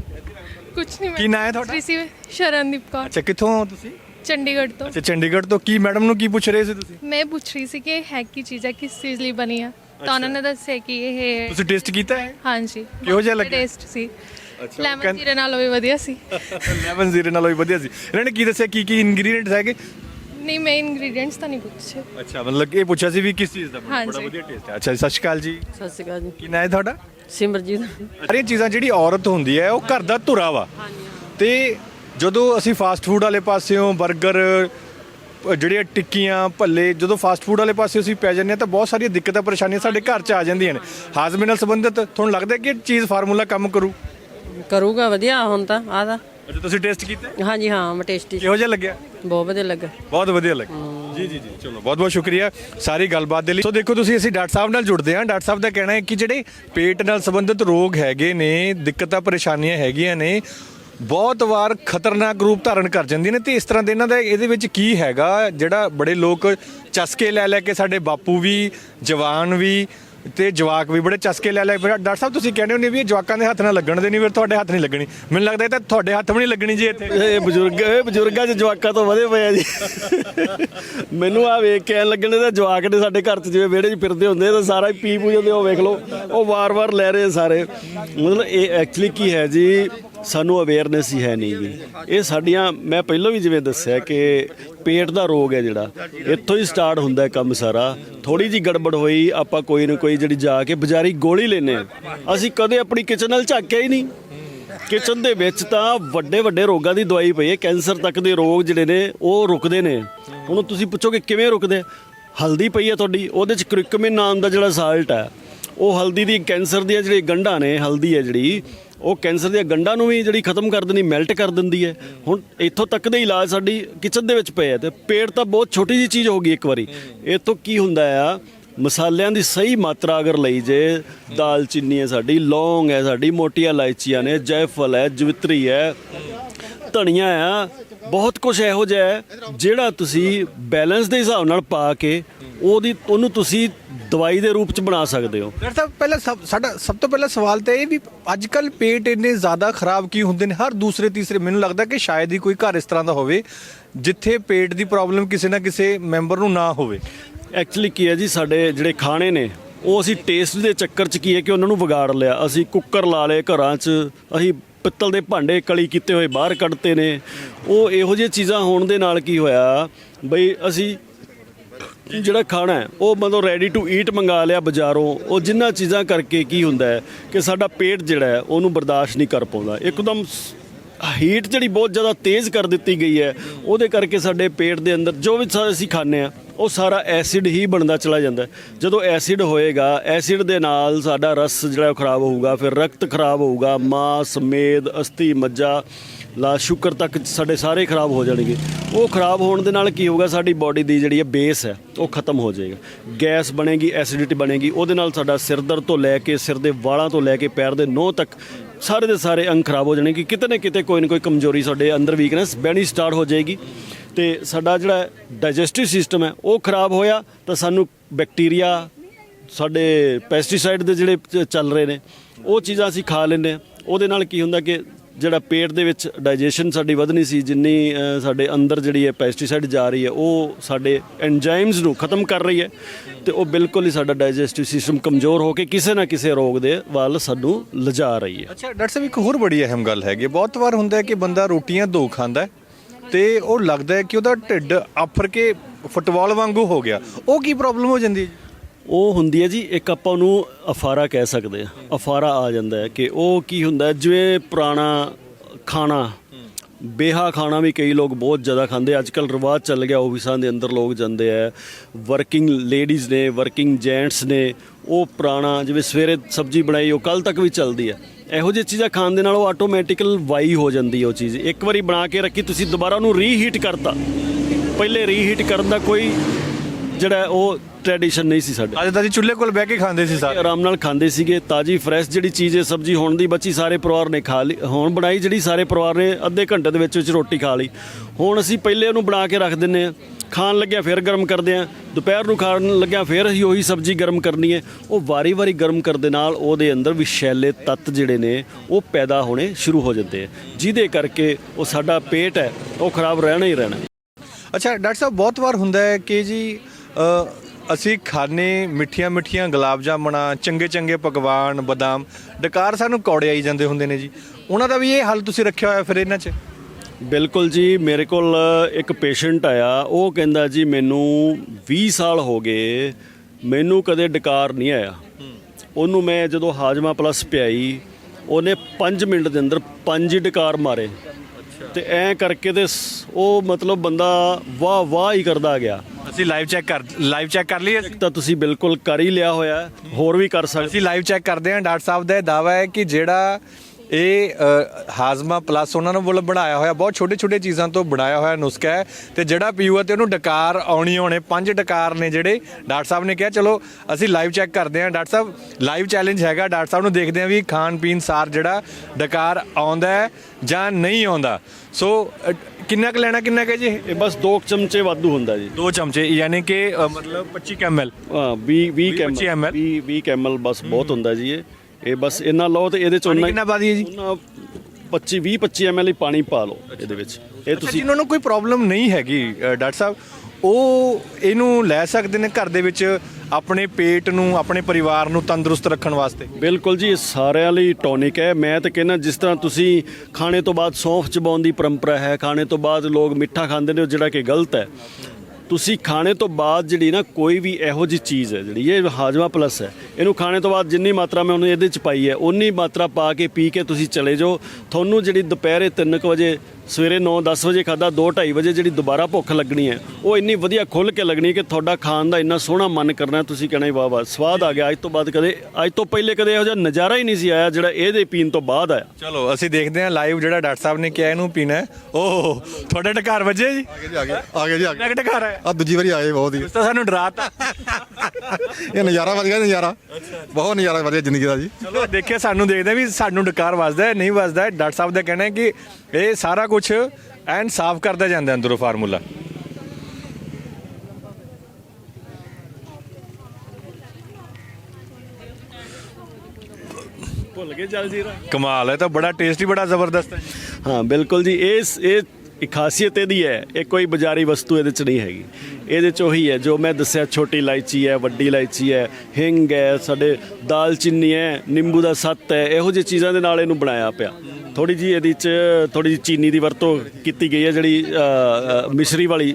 ਕੁਝ ਨਹੀਂ ਕੀ ਨਾਂ ਹੈ ਤੁਹਾਡਾ? ਸੀ ਸ਼ਰਨਦੀਪ ਕੌਰ। ਅੱਛਾ ਕਿੱਥੋਂ ਹੋ ਤੁਸੀਂ? ਚੰਡੀਗੜ੍ਹ ਤੋਂ। ਅੱਛਾ ਚੰਡੀਗੜ੍ਹ ਤੋਂ। ਕੀ ਮੈਡਮ ਨੂੰ ਕੀ ਪੁੱਛ ਰਹੇ ਸੀ ਤੁਸੀਂ? ਮੈਂ ਪੁੱਛ ਰਹੀ ਸੀ ਕਿ ਇਹ ਹੈ ਕੀ ਚੀਜ਼ ਹੈ ਕਿਸ ਚੀਜ਼ ਲਈ ਬਣੀ ਆ? ਤਾਂ ਉਹਨਾਂ ਨੇ ਦੱਸਿਆ ਕਿ ਇਹ ਤੁਸੀਂ ਟੇਸਟ ਕੀਤਾ ਹੈ? ਹਾਂਜੀ। ਕਿਹੋ ਜਿਹਾ ਲੱਗਿਆ? ਟੇਸਟ ਸੀ। ਲੈਮਨ ਜੀਰੇ ਨਾਲੋਂ ਵੀ ਵਧੀਆ ਸੀ। ਲੈਮਨ ਜ਼ੀਰੇ ਨਾਲੋਂ ਵੀ ਵਧੀਆ ਸੀ। ਇਹਨਾਂ ਨੇ ਕੀ ਦੱਸਿਆ? ਕੀ ਕੀ ਇੰਗਰੀਡੀਐਂਟਸ ਹੈਗੇ? ਨਹੀਂ ਮੈਂ ਇੰਗਰੀਡੀਅੰਟਸ ਤਾਂ ਨਹੀਂ ਪੁੱਛੇ। ਅੱਛਾ ਮਤਲਬ ਇਹ ਪੁੱਛਿਆ ਸੀ ਵੀ ਕਿਸ ਚੀਜ਼ ਦਾ ਬਣਿਆ? ਬੜਾ। ਵਧੀਆ ਟੇਸਟ ਹੈ। ਅੱਛਾ ਜੀ, ਸਤਿ ਸ਼੍ਰੀ ਅਕਾਲ ਜੀ। ਸਤਿ ਸ਼੍ਰੀ ਅਕਾਲ ਜੀ। ਕੀ ਨਾਂ ਹੈ ਤੁਹਾਡਾ? ਸਿਮਰਜੀਤ। ਸਾਰੀਆਂ ਚੀਜ਼ਾਂ ਜਿਹੜੀ ਔਰਤ ਹੁੰਦੀ ਹੈ ਉਹ ਘਰ ਦਾ ਧੁਰਾ ਵਾ। ਤੇ ਜਦੋਂ ਅਸੀਂ ਫਾਸਟ ਫੂਡ ਵਾਲੇ ਪਾਸਿਓਂ 버ਗਰ ਅ, ਜਿਹੜੀਆਂ ਟਿੱਕੀਆਂ ਭੱਲੇ ਜਦੋਂ ਫਾਸਟ ਫੂਡ ਵਾਲੇ ਪਾਸੇ ਅਸੀਂ ਪੈ ਜਾਂਦੇ ਹਾਂ ਤਾਂ ਬਹੁਤ ਸਾਰੀਆਂ ਦਿੱਕਤਾਂ ਪਰੇਸ਼ਾਨੀਆਂ ਸਾਡੇ ਘਰ 'ਚ ਆ ਜਾਂਦੀਆਂ ਨੇ। ਹਾਜ਼ਮੇ ਨਾਲ ਸੰਬੰਧਿਤ ਤੁਹਾਨੂੰ ਲੱਗਦਾ ਕਿ ਇਹ ਚੀਜ਼ ਫਾਰਮੂਲਾ ਕੰਮ ਕਰੂ? ਕਰੂਗਾ ਵਧੀਆ ਹੁਣ ਤਾਂ ਆ ਦਾ ਅੱਛਾ ਤੁਸੀਂ ਟੇਸਟ ਕੀਤਾ? ਹਾਂਜੀ ਹਾਂ ਮੈਂ ਟੇਸਟੀ ਕਿਹੋ ਜਿਹਾ ਲੱਗਿਆ? ਬਹੁਤ ਵਧੀਆ ਲੱਗਾ। ਬਹੁਤ ਵਧੀਆ ਲੱਗਾ। ਜੀ ਜੀ ਜੀ ਚਲੋ ਬਹੁਤ ਬਹੁਤ ਸ਼ੁਕਰੀਆ ਸਾਰੀ ਗੱਲਬਾਤ ਦੇ ਲਈ। ਸੋ ਦੇਖੋ ਤੁਸੀਂ ਅਸੀਂ ਡਾਕਟਰ ਸਾਹਿਬ ਨਾਲ ਜੁੜਦੇ ਹਾਂ। ਡਾਕਟਰ ਸਾਹਿਬ ਦਾ ਕਹਿਣਾ ਹੈ ਕਿ ਜਿਹੜੇ ਪੇਟ ਨਾਲ ਸੰਬੰਧਿਤ ਰੋਗ ਹੈਗੇ ਨੇ ਦਿੱਕਤਾਂ ਪਰੇਸ਼ਾਨੀਆਂ ਹੈਗੀਆਂ ਨੇ ਬਹੁਤ ਵਾਰ ਖਤਰਨਾਕ ਰੂਪ ਧਾਰਨ ਕਰ ਜਾਂਦੀਆਂ ਨੇ। ਤੇ ਇਸ ਤਰ੍ਹਾਂ ਦੇ ਇਹਨਾਂ ਦਾ ਇਹਦੇ ਵਿੱਚ ਕੀ ਹੈਗਾ? ਜਿਹੜਾ ਬੜੇ ਲੋਕ ਚਸਕੇ ਲੈ ਲੈ ਕੇ ਸਾਡੇ ਬਾਪੂ ਵੀ ਜਵਾਨ ਵੀ ਤੇ ਜਵਾਕ ਵੀ ਬੜੇ ਚਸਕੇ ਲੈ ਲੈ। ਫਿਰ ਡਾਕਟਰ ਸਾਹਿਬ, ਤੁਸੀਂ ਕਹਿੰਦੇ ਹੁੰਦੇ ਵੀ ਇਹ ਜਵਾਕਾਂ ਦੇ ਹੱਥ ਨਾਲ ਲੱਗਣ ਦੇ ਨਹੀਂ, ਫਿਰ ਤੁਹਾਡੇ ਹੱਥ ਨਹੀਂ ਲੱਗਣੀ। ਮੈਨੂੰ ਲੱਗਦਾ ਇਹ ਤਾਂ ਤੁਹਾਡੇ ਹੱਥ ਵੀ ਨਹੀਂ ਲੱਗਣੀ ਜੀ ਇੱਥੇ। ਇਹ ਬਜ਼ੁਰਗ, ਇਹ ਬਜ਼ੁਰਗਾਂ 'ਚ ਜਵਾਕਾਂ ਤੋਂ ਵਧੇ ਪਏ ਆ ਜੀ। ਮੈਨੂੰ ਆ ਵੇਖ ਕੇ ਐਂ ਲੱਗਣ ਦਾ, ਜਵਾਕ ਨੇ ਸਾਡੇ ਘਰ 'ਚ ਜਿਵੇਂ ਵਿਹੜੇ 'ਚ ਫਿਰਦੇ ਹੁੰਦੇ ਤਾਂ ਸਾਰਾ ਹੀ ਪੀ ਪੂ ਜਾਂਦੇ ਉਹ ਵੇਖ ਲਓ। ਉਹ ਵਾਰ-ਵਾਰ ਲੈ ਰਹੇ ਸਾਰੇ। ਮਤਲਬ ਇਹ ਐਕਚੁਅਲੀ ਕੀ ਹੈ ਜੀ ਸਾਨੂੰ ਅਵੇਅਰਨੈਸ ਹੀ ਹੈ ਨਹੀਂ ਜੀ ਇਹ ਸਾਡੀਆਂ, ਮੈਂ ਪਹਿਲਾਂ ਵੀ ਜਿਵੇਂ ਦੱਸਿਆ ਕਿ ਪੇਟ ਦਾ ਰੋਗ ਹੈ ਜਿਹੜਾ, ਇੱਥੋਂ ਹੀ ਸਟਾਰਟ ਹੁੰਦਾ ਹੈ ਕੰਮ ਸਾਰਾ। ਥੋੜੀ ਜੀ ਗੜਬੜ ਹੋਈ, ਆਪਾਂ ਕੋਈ ਨਾ ਕੋਈ ਜਿਹੜੀ ਜਾ ਕੇ ਬਜ਼ਾਰੀ ਗੋਲੀ ਲੈਨੇ ਆ ਅਸੀਂ ਕਦੇ ਆਪਣੀ ਕਿਚਨ ਨਾਲ ਝਾਕਿਆ ਹੀ ਨਹੀਂ। ਕਿਚਨ ਦੇ ਵਿੱਚ ਤਾਂ ਵੱਡੇ ਵੱਡੇ ਰੋਗਾਂ ਦੀ ਦਵਾਈ ਪਈ ਹੈ, ਕੈਂਸਰ ਤੱਕ ਦੇ ਰੋਗ ਜਿਹੜੇ ਨੇ, ਉਹ ਰੁਕਦੇ ਨੇ। ਹੁਣ ਤੁਸੀਂ ਪੁੱਛੋਗੇ ਕਿਵੇਂ ਰੁਕਦੇ ਹਲਦੀ ਪਈ ਹੈ ਤੁਹਾਡੀ, ਉਹਦੇ ਚ ਕ੍ਰਿਕਮਿਨ ਨਾਮ ਦਾ ਜਿਹੜਾ ਸਾਲਟ ਹੈ ਉਹ ਹਲਦੀ ਦੀ ਕੈਂਸਰ ਦੀਆਂ ਜਿਹੜੀ ਗੰਢਾਂ ਨੇ, ਹਲਦੀ ਹੈ ਜਿਹੜੀ, ਉਹ ਕੈਂਸਰ ਦੀਆਂ ਗੰਢਾਂ ਨੂੰ ਵੀ ਜਿਹੜੀ ਖਤਮ ਕਰ ਦਿੰਦੀ ਮੈਲਟ ਕਰ ਦਿੰਦੀ ਹੈ। ਹੁਣ ਇੱਥੋਂ ਤੱਕ ਦੇ ਇਲਾਜ ਸਾਡੀ ਕਿਚਨ ਦੇ ਵਿੱਚ ਪਏ ਆ ਤੇ ਪੇਟ ਤਾਂ ਬਹੁਤ ਛੋਟੀ ਜੀ ਚੀਜ਼ ਹੋ ਗਈ ਇੱਕ ਵਾਰੀ। ਇੱਥੋਂ ਕੀ ਹੁੰਦਾ ਆ, ਮਸਾਲਿਆਂ ਦੀ ਸਹੀ ਮਾਤਰਾ ਅਗਰ ਲਈ ਜੇ ਦਾਲਚੀਨੀ ਹੈ ਸਾਡੀ, ਲੌਂਗ ਹੈ ਸਾਡੀ, ਮੋਟੀਆਂ ਇਲਾਇਚੀਆਂ ਨੇ, ਜੈਫਲ ਹੈ, ਜਵਿਤਰੀ ਹੈ, ਧਨੀਆ ਆ ਬਹੁਤ ਕੁਝ ਇਹੋ ਜਿਹਾ ਹੈ ਜਿਹੜਾ ਤੁਸੀਂ ਬੈਲੈਂਸ ਦੇ ਹਿਸਾਬ ਨਾਲ ਪਾ ਕੇ ਉਹਦੀ ਉਹਨੂੰ ਤੁਸੀਂ ਦਵਾਈ ਦੇ ਰੂਪ ਚ ਬਣਾ ਸਕਦੇ ਹੋ। ਡਾਕਟਰ ਸਾਹਿਬ ਪਹਿਲਾਂ ਸਭ ਸਾਡਾ ਸਭ ਤੋਂ ਪਹਿਲਾ ਸਵਾਲ ਤਾਂ ਇਹ ਵੀ ਅੱਜ ਕੱਲ ਪੇਟ ਇੰਨੇ ਜ਼ਿਆਦਾ ਖਰਾਬ ਕੀ ਹੁੰਦੇ ਨੇ? ਹਰ ਦੂਸਰੇ ਤੀਸਰੇ ਮੈਨੂੰ ਲੱਗਦਾ ਕਿ ਸ਼ਾਇਦ ਹੀ ਕੋਈ ਘਰ ਇਸ ਤਰ੍ਹਾਂ ਦਾ ਹੋਵੇ ਜਿੱਥੇ ਪੇਟ ਦੀ ਪ੍ਰੋਬਲਮ ਕਿਸੇ ਨਾ ਕਿਸੇ ਮੈਂਬਰ ਨੂੰ ਨਾ ਹੋਵੇ। ਐਕਚੁਅਲੀ ਕੀ ਹੈ ਜੀ ਸਾਡੇ ਜਿਹੜੇ ਖਾਣੇ ਨੇ ਉਹ ਅਸੀਂ ਟੇਸਟ ਦੇ ਚੱਕਰ 'ਚ ਕੀ ਹੈ ਕਿ ਉਹਨਾਂ ਨੂੰ ਵਿਗਾੜ ਲਿਆ। ਅਸੀਂ ਕੁੱਕਰ ਲਾ ਲਏ ਘਰਾਂ 'ਚ ਅਸੀਂ ਪਿੱਤਲ ਦੇ ਭਾਂਡੇ ਕਲੀ ਕੀਤੇ ਹੋਏ ਬਾਹਰ ਕੱਢਤੇ ਨੇ। ਉਹ ਇਹੋ ਜਿਹੀਆਂ ਚੀਜ਼ਾਂ ਹੋਣ ਦੇ ਨਾਲ ਕੀ ਹੋਇਆ? ਬਈ ਅਸੀਂ ਜਿਹੜਾ ਖਾਣਾ ਹੈ, ਉਹ ਮਤਲਬ ਰੈਡੀ ਟੂ ਈਟ ਮੰਗਾ ਲਿਆ ਬਾਜ਼ਾਰੋਂ। ਉਹ ਜਿੰਨਾ ਚੀਜ਼ਾਂ ਕਰਕੇ ਕੀ ਹੁੰਦਾ ਹੈ ਕਿ ਸਾਡਾ ਪੇਟ ਜਿਹੜਾ ਹੈ, ਉਹਨੂੰ ਬਰਦਾਸ਼ਤ ਨਹੀਂ ਕਰ ਪਾਉਂਦਾ। ਇੱਕਦਮ ਹੀਟ ਜਿਹੜੀ ਬਹੁਤ ਜ਼ਿਆਦਾ ਤੇਜ਼ ਕਰ ਦਿੱਤੀ ਗਈ ਹੈ, ਉਹਦੇ ਕਰਕੇ ਸਾਡੇ ਪੇਟ ਦੇ ਅੰਦਰ ਜੋ ਵੀ ਅਸੀਂ ਖਾਂਦੇ ਆ ਉਹ ਸਾਰਾ ਐਸਿਡ ਹੀ ਬਣਦਾ, ਚਲਾ ਜਾਂਦਾ। ਜਦੋਂ ਐਸਿਡ ਹੋਏਗਾ, ਐਸਿਡ ਦੇ ਨਾਲ ਸਾਡਾ ਰਸ ਜਿਹੜਾ ਉਹ ਖਰਾਬ ਹੋਊਗਾ, ਫਿਰ ਰਕਤ ਖਰਾਬ ਹੋਊਗਾ, ਮਾਸ, ਮੇਦ ਅਸਥੀ ਮੱਜਾ ਲਾ ਸ਼ੁਕਰ ਤੱਕ ਸਾਡੇ ਸਾਰੇ ਖਰਾਬ ਹੋ ਜਾਣਗੇ। ਉਹ ਖਰਾਬ ਹੋਣ ਦੇ ਨਾਲ ਕੀ ਹੋਊਗਾ, ਸਾਡੀ ਬਾਡੀ ਦੀ ਜਿਹੜੀ ਹੈ ਬੇਸ ਹੈ, ਉਹ ਖਤਮ ਹੋ ਜਾਏਗਾ। ਗੈਸ ਬਣੇਗੀ, ਐਸਿਡਿਟੀ ਬਣੇਗੀ, ਉਹਦੇ ਨਾਲ ਸਾਡਾ ਸਿਰ ਦਰਦ ਤੋਂ ਲੈ ਕੇ, ਸਿਰ ਦੇ ਵਾਲਾਂ ਤੋਂ ਲੈ ਕੇ, ਪੈਰ ਦੇ ਨੋਹ ਤੱਕ ਸਾਰੇ ਦੇ ਸਾਰੇ ਅੰਗ ਖਰਾਬ ਹੋ ਜਾਣਗੇ ਕਿਤੇ ਨਾ ਕਿਤੇ ਕੋਈ ਨਾ ਕੋਈ ਕਮਜ਼ੋਰੀ ਸਾਡੇ ਅੰਦਰ ਵੀਕਨੈਸ ਬੈਣੀ ਸਟਾਰਟ ਹੋ ਜਾਏਗੀ। ਤੇ ਸਾਡਾ ਜਿਹੜਾ ਡਾਈਜੈਸਟਿਵ ਸਿਸਟਮ ਹੈ, ਉਹ ਖਰਾਬ ਹੋਇਆ ਤਾਂ ਸਾਨੂੰ ਬੈਕਟੀਰੀਆ ਸਾਡੇ ਪੈਸਟੀਸਾਈਡ ਦੇ ਜਿਹੜੇ ਚੱਲ ਰਹੇ ਨੇ, ਉਹ ਚੀਜ਼ਾਂ ਅਸੀਂ ਖਾ ਲੈਂਦੇ ਹਾਂ। ਉਹਦੇ ਨਾਲ ਕੀ ਹੁੰਦਾ ਕਿ ਜਿਹੜਾ ਪੇਟ ਦੇ ਵਿੱਚ ਡਾਈਜੈਸ਼ਨ ਸਾਡੀ ਵਧਣੀ ਸੀ, ਜਿੰਨੀ ਸਾਡੇ ਅੰਦਰ ਜਿਹੜੀ ਹੈ ਪੈਸਟੀਸਾਈਡ ਜਾ ਰਹੀ ਹੈ, ਉਹ ਸਾਡੇ ਐਂਜ਼ਾਈਮਸ ਨੂੰ ਖਤਮ ਕਰ ਰਹੀ ਹੈ ਤੇ ਉਹ ਬਿਲਕੁਲ ਹੀ ਸਾਡਾ ਡਾਈਜੈਸਟਿਵ ਸਿਸਟਮ ਕਮਜ਼ੋਰ ਹੋ ਕੇ ਕਿਸੇ ਨਾ ਕਿਸੇ ਰੋਗ ਦੇ ਵੱਲ ਸਾਨੂੰ ਲਿਜਾ ਰਹੀ ਹੈ। ਅੱਛਾ, ਡਾਕਟਰ ਸਾਹਿਬ, ਇੱਕ ਹੋਰ ਬੜੀ ਅਹਿਮ ਗੱਲ ਹੈਗੀ ਬਹੁਤ ਵਾਰ ਹੁੰਦਾ ਹੈ ਕਿ ਬੰਦਾ ਰੋਟੀਆਂ ਦੋ ਖਾਂਦਾ ਹੈ ਤੇ ਉਹ ਲੱਗਦਾ ਹੈ ਕਿ ਉਹਦਾ ਢਿੱਡ ਆਫਰ ਕੇ ਫੁੱਟਬਾਲ ਵਾਂਗੂ ਹੋ ਗਿਆ। ਉਹ ਕੀ ਪ੍ਰੋਬਲਮ ਹੋ ਜਾਂਦੀ ਹੈ ਉਹ ਹੁੰਦੀ ਹੈ ਜੀ ਇੱਕ ਆਪਾਂ ਨੂੰ ਅਫਾਰਾ ਕਹਿ ਸਕਦੇ ਆ ਅਫਾਰਾ ਆ ਜਾਂਦਾ ਹੈ ਕਿ ਉਹ ਕੀ ਹੁੰਦਾ ਜਿਵੇਂ ਪੁਰਾਣਾ ਖਾਣਾ ਬੇਹਾ ਖਾਣਾ ਵੀ ਕਈ ਲੋਕ ਬਹੁਤ ਜ਼ਿਆਦਾ ਖਾਂਦੇ ਅੱਜ ਕੱਲ ਰਿਵਾਜ ਚੱਲ ਗਿਆ ਆਫਿਸਾਂ ਦੇ ਅੰਦਰ ਲੋਕ ਜਾਂਦੇ ਆ। ਵਰਕਿੰਗ ਲੇਡੀਜ਼ ਨੇ ਵਰਕਿੰਗ ਜੈਂਟਸ ਨੇ ਉਹ ਪੁਰਾਣਾ ਜਿਵੇਂ ਸਵੇਰੇ ਸਬਜ਼ੀ ਬਣਾਈ ਉਹ ਕੱਲ ਤੱਕ ਵੀ ਚੱਲਦੀ ਹੈ। ਇਹੋ ਜਿਹੀ ਚੀਜ਼ਾਂ ਖਾਣ ਦੇ ਨਾਲ ਉਹ ਆਟੋਮੈਟਿਕਲ ਵਾਈ ਹੋ ਜਾਂਦੀ ਹੈ ਉਹ ਚੀਜ਼। ਇੱਕ ਵਾਰੀ ਬਣਾ ਕੇ ਰੱਖੀ ਤੁਸੀਂ ਦੁਬਾਰਾ ਉਹਨੂੰ ਰੀਹੀਟ ਕਰਤਾ। ਪਹਿਲੇ ਰੀਹੀਟ ਕਰਨ ਦਾ ਕੋਈ ਜਿਹੜਾ ਉਹ ਟ੍ਰੈਡੀਸ਼ਨ ਨਹੀਂ ਸੀ ਸਾਡੇ। ਅੱਜ ਤਾਂ ਜੀ ਚੁੱਲ੍ਹੇ ਕੋਲ ਬਹਿ ਕੇ ਖਾਂਦੇ ਸੀ ਸਾਰੇ। ਆਰਾਮ ਨਾਲ ਖਾਂਦੇ ਸੀਗੇ ਤਾਜੀ ਫਰੈਸ਼ ਜਿਹੜੀ ਚੀਜ਼ ਹੈ ਸਬਜ਼ੀ ਹੋਣ ਦੀ ਬਚੀ ਸਾਰੇ ਪਰਿਵਾਰ ਨੇ ਖਾ ਲਈ। ਹੁਣ ਬਣਾਈ ਜਿਹੜੀ ਸਾਰੇ ਪਰਿਵਾਰ ਨੇ ਅੱਧੇ ਘੰਟੇ ਦੇ ਵਿੱਚ ਵਿੱਚ ਰੋਟੀ ਖਾ ਲਈ। ਹੁਣ ਅਸੀਂ ਪਹਿਲੇ ਉਹਨੂੰ ਬਣਾ ਕੇ ਰੱਖ ਦਿੰਨੇ ਆ ਖਾਣ ਲੱਗਿਆ ਫਿਰ ਗਰਮ ਕਰਦੇ ਆ ਦੁਪਹਿਰ ਨੂੰ ਖਾਣ ਲੱਗਿਆ ਫਿਰ ਅਸੀਂ ਉਹੀ ਸਬਜ਼ੀ ਗਰਮ ਕਰਨੀ ਹੈ। ਉਹ ਵਾਰੀ-ਵਾਰੀ ਗਰਮ ਕਰਨ ਦੇ ਨਾਲ ਉਹਦੇ ਅੰਦਰ ਵਿਸ਼ੈਲੇ ਤੱਤ ਜਿਹੜੇ ਨੇ ਉਹ ਪੈਦਾ ਹੋਣੇ ਸ਼ੁਰੂ ਹੋ ਜਾਂਦੇ ਆ ਜਿਹਦੇ ਕਰਕੇ ਉਹ ਸਾਡਾ ਪੇਟ ਹੈ ਉਹ ਖਰਾਬ ਰਹਿਣਾ ਹੀ ਰਹਿਣਾ ਅੱਛਾ ਡਾਕਟਰ ਸਾਹਿਬ ਬਹੁਤ ਵਾਰ ਹੁੰਦਾ ਹੈ ਕਿ ਜੀ ਅਸੀਂ ਖਾਣੇ ਮਿੱਠੀਆਂ ਮਿੱਠੀਆਂ ਗੁਲਾਬ ਜਾਮਣਾ ਚੰਗੇ ਚੰਗੇ ਪਕਵਾਨ ਬਦਾਮ। ਡਕਾਰ ਸਾਨੂੰ ਕੌੜੇ ਆਈ ਜਾਂਦੇ ਹੁੰਦੇ ਨੇ ਜੀ। ਉਹਨਾਂ ਦਾ ਵੀ ਇਹ ਹੱਲ ਤੁਸੀਂ ਰੱਖਿਆ ਹੋਇਆ ਫਿਰ ਇਹਨਾਂ 'ਚ? ਬਿਲਕੁਲ ਜੀ ਮੇਰੇ ਕੋਲ ਇੱਕ ਪੇਸ਼ੈਂਟ ਆਇਆ। ਉਹ ਕਹਿੰਦਾ ਜੀ ਮੈਨੂੰ 20 ਸਾਲ ਹੋ ਗਏ ਮੈਨੂੰ ਕਦੇ ਡਕਾਰ ਨਹੀਂ ਆਇਆ। ਉਹਨੂੰ ਮੈਂ ਜਦੋਂ ਹਾਜਮਾ ਪਲੱਸ ਪਿਆਈ ਉਹਨੇ 5 ਮਿੰਟ ਦੇ ਅੰਦਰ ਪੰਜ ਹੀ ਡਕਾਰ ਮਾਰੇ। ਤੇ ਐ ਕਰਕੇ ਤੇ ਉਹ ਮਤਲਬ ਬੰਦਾ ਵਾਹ ਵਾਹ ਹੀ ਕਰਦਾ ਗਿਆ। ਅਸੀਂ ਲਾਈਵ ਚੈੱਕ ਕਰ ਲਾਈਵ ਚੈੱਕ ਕਰ ਲਈਏ। ਅਸੀਂ ਤਾਂ ਤੁਸੀਂ ਬਿਲਕੁਲ ਕਰ ਹੀ ਲਿਆ ਹੋਇਆ ਹੈ, ਹੋਰ ਵੀ ਕਰ ਸਕਦੇ ਅਸੀਂ ਲਾਈਵ ਚੈੱਕ ਕਰਦੇ ਹਾਂ। ਡਾਕਟਰ ਸਾਹਿਬ ਦਾ ਇਹ ਦਾਵਾ ਹੈ ਕਿ ਜਿਹੜਾ ਇਹ ਅ, ਹਾਜ਼ਮਾ ਪਲੱਸ ਉਹਨਾਂ ਨੇ ਵੱਲੋਂ ਬਣਾਇਆ ਹੋਇਆ ਬਹੁਤ ਛੋਟੇ ਛੋਟੇ ਚੀਜ਼ਾਂ ਤੋਂ ਬਣਾਇਆ ਹੋਇਆ ਨੁਸਖਾ ਹੈ। ਤੇ ਜਿਹੜਾ ਪੀਊਆ ਤੇ ਉਹਨੂੰ ਡਕਾਰ ਆਉਣੀ ਹੋਣੇ ਪੰਜ ਡਕਾਰ ਨੇ ਜਿਹੜੇ ਡਾਕਟਰ ਸਾਹਿਬ ਨੇ ਕਿਹਾ। ਚਲੋ ਅਸੀਂ ਲਾਈਵ ਚੈੱਕ ਕਰਦੇ ਹਾਂ। ਡਾਕਟਰ ਸਾਹਿਬ ਲਾਈਵ ਚੈਲੰਜ ਹੈਗਾ। ਡਾਕਟਰ ਸਾਹਿਬ ਨੂੰ ਦੇਖਦੇ ਹਾਂ ਵੀ ਖਾਣ ਪੀਣ ਸਾਰ ਜਿਹੜਾ ਡਕਾਰ ਆਉਂਦਾ ਹੈ ਜਾਂ ਨਹੀਂ ਆਉਂਦਾ। ਸੋ ਅ, ਕਿੰਨਾ ਕੁ ਲੈਣਾ ਕਿੰਨਾ ਕੁ ਹੈ ਜੀ? ਇਹ? ਇਹ ਬਸ 2 ਚਮਚੇ ਵਾਧੂ ਹੁੰਦਾ ਜੀ। ਦੋ ਚਮਚੇ ਯਾਨੀ ਕਿ ਅ, ਮਤਲਬ 25 ml ਹਾਂ 20 20 25 ਕੈਮਲ 20 20 ਕੈਮਲ ਬਸ ਬਹੁਤ ਹੁੰਦਾ ਜੀ ਇਹ। ਇਹ ਬਸ ਇੰਨਾ ਲਓ ਤੇ ਇਹਦੇ ਚ ਪਾਣੀ ਕਿੰਨਾ ਪਾ ਦਈਏ ਜੀ? 25 20 25 ਐਮਐਲ ਹੀ ਪਾਣੀ ਪਾ ਲਓ ਇਹਦੇ ਵਿੱਚ। ਇਹ ਤੁਸੀਂ ਜਿਨ੍ਹਾਂ ਨੂੰ ਕੋਈ ਪ੍ਰੋਬਲਮ ਨਹੀਂ ਹੈਗੀ ਅ, ਡਾਕਟਰ ਸਾਹਿਬ। ਉਹ ਇਹਨੂੰ ਲੈ ਸਕਦੇ ਨੇ ਘਰ ਦੇ ਵਿੱਚ ਆਪਣੇ ਪੇਟ ਨੂੰ, ਆਪਣੇ ਪਰਿਵਾਰ ਨੂੰ ਤੰਦਰੁਸਤ ਰੱਖਣ ਵਾਸਤੇ? ਬਿਲਕੁਲ ਜੀ ਇਹ ਸਾਰਿਆਂ ਲਈ ਟੌਨਿਕ ਹੈ। ਮੈਂ ਤਾਂ ਕਹਿੰਦਾ, ਜਿਸ ਤਰ੍ਹਾਂ ਤੁਸੀਂ ਖਾਣੇ ਤੋਂ ਬਾਅਦ ਸੌਂਫ ਚਬਾਉਣ ਦੀ ਪਰੰਪਰਾ ਹੈ, ਖਾਣੇ ਤੋਂ ਬਾਅਦ ਲੋਕ ਮਿੱਠਾ ਖਾਂਦੇ ਨੇ, ਉਹ ਜਿਹੜਾ ਕਿ ਗਲਤ ਹੈ। ਤੁਸੀਂ ਖਾਣੇ ਤੋਂ ਬਾਅਦ ਜਿਹੜੀ ਨਾ, ਕੋਈ ਵੀ ਇਹੋ ਜੀ ਚੀਜ਼ ਹੈ, ਜਿਹੜੀ ਇਹ ਹਾਜਮਾ ਪਲੱਸ ਹੈ, ਇਹਨੂੰ ਖਾਣੇ ਤੋਂ ਬਾਅਦ ਜਿੰਨੀ ਮਾਤਰਾ ਮੈਂ ਉਹਨੂੰ ਇਹਦੇ ਚ ਪਾਈ ਹੈ ਉਨੀ ਮਾਤਰਾ ਪਾ ਕੇ, ਪੀ ਕੇ ਤੁਸੀਂ ਚਲੇ ਜਾਓ। ਤੁਹਾਨੂੰ ਜਿਹੜੀ ਦੁਪਹਿਰੇ 3 ਵਜੇ ਸਵੇਰੇ 9-10 ਵਜੇ ਖਾਦਾ 2-2:30 ਵਜੇ ਜਿਹੜੀ ਦੁਬਾਰਾ ਭੁੱਖ ਲੱਗਣੀ ਹੈ ਉਹ ਇੰਨੀ ਵਧੀਆ ਖੁੱਲ ਕੇ ਲੱਗਣੀ ਕਿ ਤੁਹਾਡਾ ਖਾਣ ਦਾ ਇੰਨਾ ਸੋਹਣਾ ਮਨ ਕਰਨਾ ਤੁਸੀਂ ਕਹਿਣਾ ਵਾਹ ਵਾਹ ਸਵਾਦ ਆ ਗਿਆ। ਅੱਜ ਤੋਂ ਬਾਅਦ ਕਦੇ ਅੱਜ ਤੋਂ ਪਹਿਲੇ ਕਦੇ ਇਹੋ ਜਿਹਾ ਨਜ਼ਾਰਾ ਹੀ ਨਹੀਂ ਸੀ ਆਇਆ ਜਿਹੜਾ ਇਹਦੇ ਪੀਣ ਤੋਂ ਬਾਅਦ ਆਇਆ। ਚਲੋ ਅਸੀਂ ਦੇਖਦੇ ਹਾਂ ਲਾਈਵ ਜਿਹੜਾ ਡਾਕਟਰ ਸਾਹਿਬ ਨੇ ਕਿਹਾ ਇਹਨੂੰ ਪੀਣਾ ਹੈ। ਓਹ ਤੁਹਾਡੇ ਢਕਾਰ ਵੱਜੇ ਜੀ? ਆ ਗਏ ਆ ਗਏ ਜੀ ਆ ਗਏ। ਕਿੰਨਾ ਢਕਾਰ ਹੈ ਆ ਦੂਜੀ ਵਾਰੀ ਆਏ ਬਹੁਤ ਹੀ। ਤੁਸੀਂ ਤਾਂ ਸਾਨੂੰ ਡਰਾਤਾ। ਇਹ ਨਜ਼ਾਰਾ ਵਧੀਆ ਨਜ਼ਾਰਾ। ਬਹੁਤ ਨਜ਼ਾਰਾ ਵਧੀਆ ਜ਼ਿੰਦਗੀ ਦਾ ਜੀ। ਚਲੋ ਦੇਖਿਆ ਸਾਨੂੰ ਦੇਖਦੇ ਵੀ ਸਾਨੂੰ ਡਕਾਰ ਵੱਜਦਾ ਹੈ ਨਹੀਂ ਵੱਜਦਾ ਡਾਕਟਰ ਸਾਹਿਬ ਦਾ ਕਹਿਣਾ ਹੈ ਕਿ ਇਹ ਸਾਰਾ ਕੁਝ ਐਨ ਸਾਫ਼ ਕਰਦਾ ਜਾਂਦਾ ਅੰਦਰੋਂ ਫਾਰਮੂਲਾ। ਭੁੱਲ ਗਏ ਜਲ ਜੀਰਾ? ਕਮਾਲ ਹੈ ਤਾਂ ਬੜਾ ਟੇਸਟੀ ਬੜਾ ਜ਼ਬਰਦਸਤ ਹੈ ਜੀ। ਹਾਂ ਬਿਲਕੁਲ ਜੀ ਇਸ ਇਹ ਇੱਕ ਖਾਸੀਅਤ ਇਹਦੀ ਹੈ ਇਹ ਕੋਈ ਬਾਜ਼ਾਰੀ ਵਸਤੂ ਇਹਦੇ ਚ ਨਹੀਂ ਹੈਗੀ। ਇਹਦੇ ਚ ਉਹੀ ਹੈ ਜੋ ਮੈਂ ਦੱਸਿਆ ਛੋਟੀ ਇਲਾਇਚੀ ਹੈ ਵੱਡੀ ਇਲਾਇਚੀ ਹੈ ਹਿੰਗ ਹੈ ਸਾਡੇ ਦਾਲਚੀਨੀ ਹੈ ਨਿੰਬੂ ਦਾ ਸੱਤ ਹੈ ਇਹੋ ਜਿਹੀ ਚੀਜ਼ਾਂ ਦੇ ਨਾਲ ਇਹਨੂੰ ਬਣਾਇਆ ਪਿਆ। ਥੋੜੀ ਜੀ ਇਹਦੀ ਚ ਥੋੜੀ ਜੀ ਚੀਨੀ ਦੀ ਵਰਤੋਂ ਕੀਤੀ ਗਈ ਹੈ ਜਿਹੜੀ ਮਿਸ਼ਰੀ ਵਾਲੀ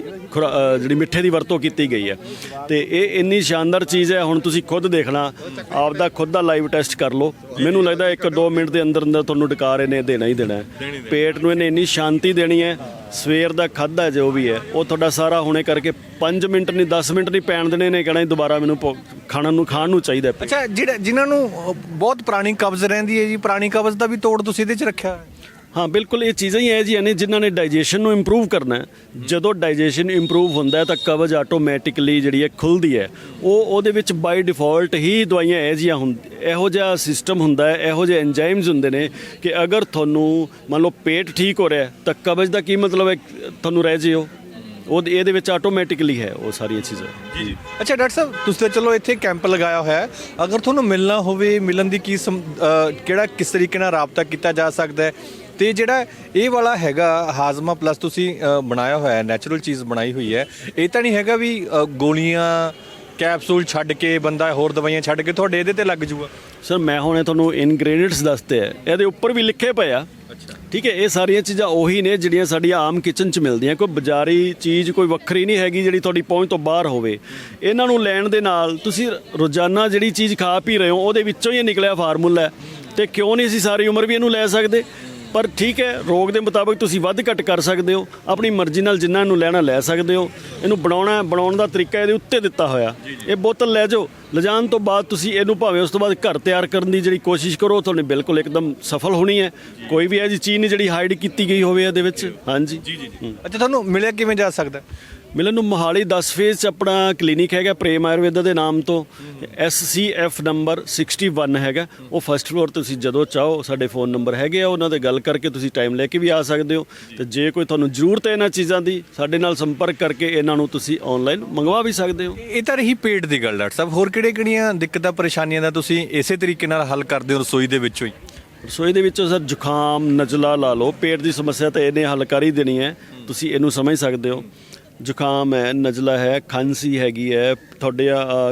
ਜਿਹੜੀ ਮਿੱਠੇ ਦੀ ਵਰਤੋਂ ਕੀਤੀ ਗਈ ਹੈ। ਤੇ ਇਹ ਇੰਨੀ ਸ਼ਾਨਦਾਰ ਚੀਜ਼ ਹੈ ਹੁਣ ਤੁਸੀਂ ਖੁਦ ਦੇਖਣਾ ਆਪਦਾ ਖੁਦ ਦਾ ਲਾਈਵ ਟੈਸਟ ਕਰ ਲਓ। ਮੈਨੂੰ ਲੱਗਦਾ 1-2 ਮਿੰਟ ਦੇ ਅੰਦਰ ਅੰਦਰ ਤੁਹਾਨੂੰ ਡਕਾਰ ਇਹਨੇ ਦੇਣਾ ਹੀ ਦੇਣਾ ਪੇਟ ਨੂੰ ਇਹਨੇ ਇੰਨੀ ਸ਼ਾਂਤੀ ਦੇਣੀ ਹੈ ਸਵੇਰ ਦਾ ਖਾਦਾ ਜੋ ਵੀ ਹੈ ਉਹ ਤੁਹਾਡਾ ਸਾਰਾ ਹੁਣੇ ਕਰਕੇ 5 ਮਿੰਟ ਨਹੀਂ 10 ਮਿੰਟ ਨਹੀਂ ਪੈਣ ਦੇਣੇ ਨੇ ਕਹਿਣਾ ਦੁਬਾਰਾ ਮੈਨੂੰ ਖਾਣਾ ਨੂੰ ਖਾਣ ਨੂੰ ਚਾਹੀਦਾ। ਅੱਛਾ ਜਿਹੜਾ ਜਿਨ੍ਹਾਂ ਨੂੰ ਬਹੁਤ ਪੁਰਾਣੀ ਕਬਜ਼ ਰਹਿੰਦੀ ਹੈ ਜੀ ਪੁਰਾਣੀ ਕਬਜ਼ ਦਾ ਵੀ ਤੋੜ ਤੁਸੀਂ ਇਹਦੇ 'ਚ ਰੱਖਿਆ ਹੈ? ਬਿਲਕੁਲ ਇਹ ਚੀਜ਼ਾਂ ਹੀ ਹੈ ਜੀ ਨੇ ਜਿਨ੍ਹਾਂ ਨੇ ਡਾਈਜੈਸ਼ਨ ਨੂੰ ਇੰਪਰੂਵ ਕਰਨਾ ਹੈ। ਜਦੋਂ ਡਾਈਜੈਸ਼ਨ ਇੰਪਰੂਵ ਹੁੰਦਾ ਹੈ ਤਾਂ ਕਬਜ਼ ਆਟੋਮੈਟਿਕਲੀ ਜਿਹੜੀ ਹੈ ਖੁੱਲਦੀ ਹੈ। ਉਹ ਉਹਦੇ ਵਿੱਚ ਬਾਈ ਡਿਫਾਲਟ ਹੀ ਦਵਾਈਆਂ ਇਹ ਜੀਆਂ ਹੁੰ ਇਹੋ ਜਿਹਾ ਸਿਸਟਮ ਹੁੰਦਾ ਹੈ ਇਹੋ ਜਿਹੇ ਐਂਜ਼ਾਈਮਸ ਹੁੰਦੇ ਨੇ ਕਿ ਅਗਰ ਤੁਹਾਨੂੰ ਮੰਨ ਲਓ ਪੇਟ ਠੀਕ ਹੋ ਰਿਹਾ ਤਾਂ ਕਬਜ਼ ਦਾ ਕੀ ਮਤਲਬ ਹੈ? ਤੁਹਾਨੂੰ ਰਹਿ ਜਿਓ। ਉਹ ਇਹਦੇ ਵਿੱਚ ਆਟੋਮੈਟਿਕਲੀ ਹੈ ਉਹ ਸਾਰੀਆਂ ਚੀਜ਼ਾਂ। ਜੀ ਅੱਛਾ ਡਾਕਟਰ ਸਾਹਿਬ ਤੁਸੀਂ ਤਾਂ ਚਲੋ ਇੱਥੇ ਕੈਂਪ ਲਗਾਇਆ ਹੋਇਆ ਹੈ। ਅਗਰ ਤੁਹਾਨੂੰ ਮਿਲਣਾ ਹੋਵੇ ਮਿਲਣ ਦੀ ਕੀ ਕਿਹੜਾ ਕਿਸ ਤਰੀਕੇ ਨਾਲ ਰਾਬਤਾ ਕੀਤਾ ਜਾ ਸਕਦਾ ਹੈ? ਤੇ ਜਿਹੜਾ ਇਹ ਵਾਲਾ ਹੈਗਾ ਹਾਜ਼ਮਾ ਪਲੱਸ ਤੁਸੀਂ ਬਣਾਇਆ ਹੋਇਆ ਹੈ ਨੈਚੁਰਲ ਚੀਜ਼ ਬਣਾਈ ਹੋਈ ਹੈ ਇਹ ਤਾਂ ਨਹੀਂ ਹੈਗਾ ਵੀ ਗੋਲੀਆਂ ਕੈਪਸੂਲ ਛੱਡ ਕੇ ਬੰਦਾ ਹੋਰ ਦਵਾਈਆਂ ਛੱਡ ਕੇ ਤੁਹਾਡੇ ਇਹਦੇ ਤੇ ਲੱਗ ਜੂਗਾ? ਸਰ ਮੈਂ ਹੁਣੇ ਤੁਹਾਨੂੰ ਇਨਗਰੀਡੀਐਂਟਸ ਦੱਸਤੇ ਆ ਇਹਦੇ ਉੱਪਰ ਵੀ ਲਿਖੇ ਪਏ ਆ। ਠੀਕ ਹੈ, ਇਹ ਸਾਰੀਆਂ ਚੀਜ਼ਾਂ ਉਹੀ ਨੇ ਜਿਹੜੀਆਂ ਸਾਡੀਆਂ ਆਮ ਕਿਚਨ 'ਚ ਮਿਲਦੀਆਂ। ਕੋਈ ਬਾਜ਼ਾਰੀ ਚੀਜ਼, ਕੋਈ ਵੱਖਰੀ ਨਹੀਂ ਹੈਗੀ ਜਿਹੜੀ ਤੁਹਾਡੀ ਪਹੁੰਚ ਤੋਂ ਬਾਹਰ ਹੋਵੇ। ਇਹਨਾਂ ਨੂੰ ਲੈਣ ਦੇ ਨਾਲ ਤੁਸੀਂ ਰੋਜ਼ਾਨਾ ਜਿਹੜੀ ਚੀਜ਼ ਖਾ ਪੀ ਰਹੇ ਹੋ, ਉਹਦੇ ਵਿੱਚੋਂ ਹੀ ਨਿਕਲਿਆ ਫਾਰਮੂਲਾ ਹੈ। ਤੇ ਕਿਉਂ ਨਹੀਂ ਅਸੀਂ ਸਾਰੀ ਉਮਰ ਵੀ ਇਹਨੂੰ ਲੈ ਸਕਦੇ? ਪਰ ਠੀਕ ਹੈ ਰੋਗ ਦੇ ਮੁਤਾਬਕ ਤੁਸੀਂ ਵੱਧ ਘੱਟ ਕਰ ਸਕਦੇ ਹੋ। ਆਪਣੀ ਮਰਜ਼ੀ ਨਾਲ ਜਿੰਨਾ ਇਹਨੂੰ ਲੈਣਾ ਲੈ ਸਕਦੇ ਹੋ। ਇਹਨੂੰ ਬਣਾਉਣਾ ਬਣਾਉਣ ਦਾ ਤਰੀਕਾ ਇਹਦੇ ਉੱਤੇ ਦਿੱਤਾ ਹੋਇਆ। ਇਹ ਬੋਤਲ ਲੈ ਜਾਓ। ਲਿਜਾਣ ਤੋਂ ਬਾਅਦ ਤੁਸੀਂ ਇਹਨੂੰ ਭਾਵੇਂ ਉਸ ਤੋਂ ਬਾਅਦ ਘਰ ਤਿਆਰ ਕਰਨ ਦੀ ਜਿਹੜੀ ਕੋਸ਼ਿਸ਼ ਕਰੋ ਤੁਹਾਨੂੰ ਬਿਲਕੁਲ ਇੱਕਦਮ ਸਫਲ ਹੋਣੀ ਹੈ। ਕੋਈ ਵੀ ਇਹ ਜੀ ਚੀਜ਼ ਨਹੀਂ ਜਿਹੜੀ ਹਾਈਡ ਕੀਤੀ ਗਈ ਹੋਵੇ ਇਹਦੇ ਵਿੱਚ। ਹਾਂਜੀ। ਜੀ ਜੀ ਅੱਛਾ ਤੁਹਾਨੂੰ ਮਿਲਿਆ ਕਿਵੇਂ ਜਾ ਸਕਦਾ? ਹੈ? ਮਿਲਨ ਨੂੰ ਮੋਹਾਲੀ 10 ਫੇਜ਼ 'ਚ ਆਪਣਾ ਕਲੀਨਿਕ ਹੈਗਾ ਪ੍ਰੇਮ ਆਯੁਰਵੇਦਾ ਦੇ ਨਾਮ ਤੋਂ। ਐਫ ਨੰਬਰ 61 ਹੈਗਾ। ਉਹ ਫਸਟ ਫਲੋਰ ਤੁਸੀਂ ਜਦੋਂ ਚਾਹੋ ਸਾਡੇ ਫੋਨ ਨੰਬਰ ਹੈਗੇ ਆ ਉਹਨਾਂ ਤੇ ਗੱਲ ਕਰਕੇ ਤੁਸੀਂ ਟਾਈਮ ਲੈ ਕੇ ਵੀ ਆ ਸਕਦੇ ਹੋ। ਤੇ ਜੇ ਕੋਈ ਤੁਹਾਨੂੰ ਜ਼ਰੂਰਤ ਹੈ ਇਹਨਾਂ ਚੀਜ਼ਾਂ ਦੀ ਸਾਡੇ ਨਾਲ ਸੰਪਰਕ ਕਰਕੇ ਇਹਨਾਂ ਨੂੰ ਤੁਸੀਂ ਆਨਲਾਈਨ ਮੰਗਵਾ ਵੀ ਸਕਦੇ ਹੋ। ਇਹ ਤਾਂ ਰਹੀ ਪੇਟ ਦੀ ਗੱਲ ਡਾਕਟਰ ਸਾਹਿਬ। ਹੋਰ ਕਿਹੜੇ ਕਿਹੜੀਆਂ ਦਿੱਕਤਾਂ ਪਰੇਸ਼ਾਨੀਆਂ ਦਾ ਤੁਸੀਂ ਇਸੇ ਤਰੀਕੇ ਨਾਲ ਹੱਲ ਕਰਦੇ ਹੋ ਰਸੋਈ ਦੇ ਵਿੱਚੋਂ ਹੀ? ਰਸੋਈ ਦੇ ਵਿੱਚੋਂ ਸਰ ਜ਼ੁਕਾਮ ਨਜ਼ਲਾ ਲਾ ਲਓ। ਪੇਟ ਦੀ ਸਮੱਸਿਆ ਤਾਂ ਇਹਨੇ ਹੱਲ ਕਰ ਹੀ ਦੇਣੀ ਹੈ। ਤੁਸੀਂ ਇਹਨੂੰ ਸਮਝ ਸਕਦੇ ਹੋ। ਜ਼ੁਕਾਮ ਹੈ, ਨਜ਼ਲਾ ਹੈ, ਖਾਂਸੀ ਹੈਗੀ ਹੈ, ਤੁਹਾਡੇ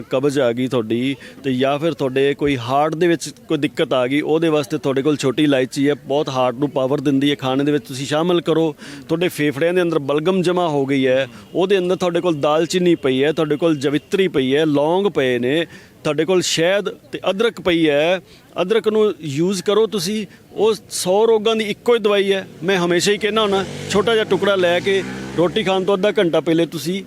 ਕਬਜ਼ ਆ ਗਈ ਤੁਹਾਡੀ ਤੇ ਜਾਂ ਫਿਰ ਤੁਹਾਡੇ ਕੋਈ ਹਾਰਟ ਦੇ ਵਿੱਚ ਕੋਈ ਦਿੱਕਤ ਆ ਗਈ, ਉਹਦੇ ਵਾਸਤੇ ਤੁਹਾਡੇ ਕੋਲ ਛੋਟੀ ਇਲਾਇਚੀ ਹੈ, ਬਹੁਤ ਹਾਰਟ ਨੂੰ ਪਾਵਰ ਦਿੰਦੀ ਹੈ, ਖਾਣੇ ਦੇ ਵਿੱਚ ਤੁਸੀਂ ਸ਼ਾਮਲ ਕਰੋ। ਤੁਹਾਡੇ ਫੇਫੜਿਆਂ ਦੇ ਅੰਦਰ ਬਲਗਮ ਜਮਾ ਹੋ ਗਈ ਹੈ, ਉਹਦੇ ਅੰਦਰ ਤੁਹਾਡੇ ਕੋਲ ਦਾਲਚੀਨੀ ਪਈ ਹੈ, ਤੁਹਾਡੇ ਕੋਲ ਜਵਿਤਰੀ ਪਈ ਹੈ, ਲੌਂਗ ਪਏ ਨੇ, ਤੁਹਾਡੇ ਕੋਲ ਸ਼ਹਿਦ ਤੇ ਅਦਰਕ ਪਈ ਹੈ ਅਦਰਕ ਨੂੰ ਯੂਜ਼ ਕਰੋ, ਤੁਸੀਂ ਉਹ 100 ਰੋਗਾਂ ਦੀ ਇੱਕੋ ਹੀ ਦਵਾਈ ਹੈ। ਮੈਂ ਹਮੇਸ਼ਾ ਹੀ ਕਹਿੰਦਾ ਹੁੰਦਾ, ਛੋਟਾ ਜਿਹਾ ਟੁਕੜਾ ਲੈ ਕੇ ਰੋਟੀ ਖਾਣ ਤੋਂ ਅੱਧਾ ਘੰਟਾ ਪਹਿਲੇ ਤੁਸੀਂ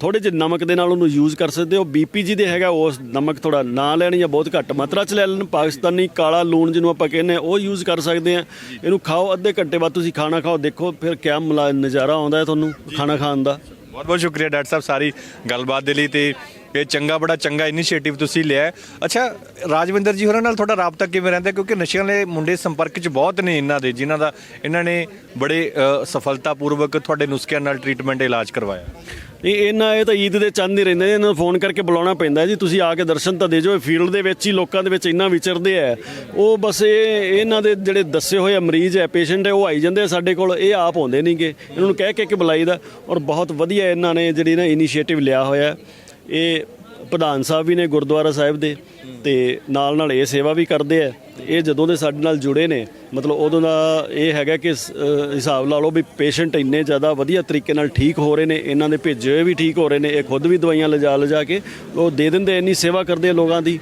ਥੋੜੇ ਜਿਹੇ ਨਮਕ ਦੇ ਨਾਲ ਉਹਨੂੰ ਯੂਜ਼ ਕਰ ਸਕਦੇ ਹੋ। ਬੀਪੀ ਜੀ ਦੇ ਹੈਗਾ ਉਸ ਨਮਕ ਥੋੜਾ ਨਾ ਲੈਣ ਜਾਂ ਬਹੁਤ ਘੱਟ ਮਾਤਰਾ ਚ ਲੈ ਲੈਣ। ਪਾਕਿਸਤਾਨੀ ਕਾਲਾ ਲੂਣ ਜਿਹਨੂੰ ਆਪਾਂ ਕਹਿੰਦੇ ਆ ਉਹ ਯੂਜ਼ ਕਰ ਸਕਦੇ ਆ ਇਹਨੂੰ ਖਾਓ, ਅੱਧੇ ਘੰਟੇ ਬਾਅਦ ਤੁਸੀਂ ਖਾਣਾ ਖਾਓ। ਦੇਖੋ, ਫਿਰ ਕਿਆ ਮਲਾ ਨਜ਼ਾਰਾ ਆਉਂਦਾ ਹੈ ਤੁਹਾਨੂੰ ਖਾਣਾ ਖਾਣ ਦਾ। ਬਹੁਤ ਬਹੁਤ ਸ਼ੁਕਰੀਆ ਡਾਕਟਰ ਸਾਹਿਬ ਸਾਰੀ ਗੱਲਬਾਤ ਦੇ ਲਈ ਤੇ ਇਹ ਚੰਗਾ ਬੜਾ ਚੰਗਾ ਇਨੀਸ਼ੀਏਟਿਵ ਤੁਸੀਂ ਲਿਆ ਅੱਛਾ ਰਾਜਵਿੰਦਰ ਜੀ ਹੋਰਾਂ ਨਾਲ ਤੁਹਾਡਾ ਰਾਬਤਾ ਕਿਵੇਂ ਰਹਿੰਦਾ? ਕਿਉਂਕਿ ਨਸ਼ਿਆਂ ਵਾਲੇ ਮੁੰਡੇ ਸੰਪਰਕ 'ਚ ਬਹੁਤ ਨੇ ਇਹਨਾਂ ਦੇ ਜਿਨ੍ਹਾਂ ਦਾ ਇਹਨਾਂ ਨੇ ਬੜੇ ਅ, ਸਫਲਤਾਪੂਰਵਕ ਤੁਹਾਡੇ ਨੁਸਖਿਆਂ ਨਾਲ ਟ੍ਰੀਟਮੈਂਟ ਇਲਾਜ ਕਰਵਾਇਆ। ਇਹ ਇਹਨਾਂ ਇਹ ਤਾਂ ਈਦ ਦੇ ਚੰਦ ਹੀ ਰਹਿੰਦੇ ਨੇ, ਇਹਨਾਂ ਨੂੰ ਫੋਨ ਕਰਕੇ ਬੁਲਾਉਣਾ ਪੈਂਦਾ ਜੀ। ਤੁਸੀਂ ਆ ਕੇ ਦਰਸ਼ਨ ਤਾਂ ਦੇ ਜਾਓ ਫੀਲਡ ਦੇ ਵਿੱਚ ਹੀ ਲੋਕਾਂ ਦੇ ਵਿੱਚ ਇੰਨਾ ਵਿਚਰਦੇ ਆ। ਉਹ ਬਸ ਇਹ ਇਹਨਾਂ ਦੇ ਜਿਹੜੇ ਦੱਸੇ ਹੋਏ ਆ ਮਰੀਜ਼ ਹੈ ਪੇਸ਼ੈਂਟ ਹੈ ਉਹ ਆਈ ਜਾਂਦੇ ਆ ਸਾਡੇ ਕੋਲ ਇਹ ਆਪ ਆਉਂਦੇ ਨਹੀਂਗੇ ਇਹਨਾਂ ਨੂੰ ਕਹਿ ਕੇ ਕਿ ਬੁਲਾਈਦਾ। ਔਰ ਬਹੁਤ ਵਧੀਆ ਇਹਨਾਂ ਨੇ ਜਿਹੜੀ ਨਾ ਇਨੀਸ਼ੀਏਟਿਵ ਲਿਆ ਹੋਇਆ। ਇਹ ਪ੍ਰਧਾਨ ਸਾਹਿਬ ਵੀ ਨੇ ਗੁਰਦੁਆਰਾ ਸਾਹਿਬ ਦੇ ਤੇ ਨਾਲ ਨਾਲ ਇਹ ਸੇਵਾ ਵੀ ਕਰਦੇ ਆ। ਇਹ ਜਦੋਂ ਦੇ ਸਾਡੇ ਨਾਲ ਜੁੜੇ ਨੇ, ਮਤਲਬ ਉਦੋਂ ਦਾ ਇਹ ਹੈਗਾ ਕਿ ਹਿਸਾਬ ਲਾ ਲਓ ਵੀ ਪੇਸ਼ੈਂਟ ਇੰਨੇ ਜ਼ਿਆਦਾ ਵਧੀਆ ਤਰੀਕੇ ਨਾਲ ਠੀਕ ਹੋ ਰਹੇ ਨੇ, ਇਹਨਾਂ ਦੇ ਭੇਜੇ ਹੋਏ ਵੀ ਠੀਕ ਹੋ ਰਹੇ ਨੇ, ਇਹ ਖੁਦ ਵੀ ਦਵਾਈਆਂ ਲਿਜਾ ਲਿਜਾ ਕੇ ਉਹ ਦੇ ਦਿੰਦੇ ਇੰਨੀ ਸੇਵਾ ਕਰਦੇ ਲੋਕਾਂ ਦੀ।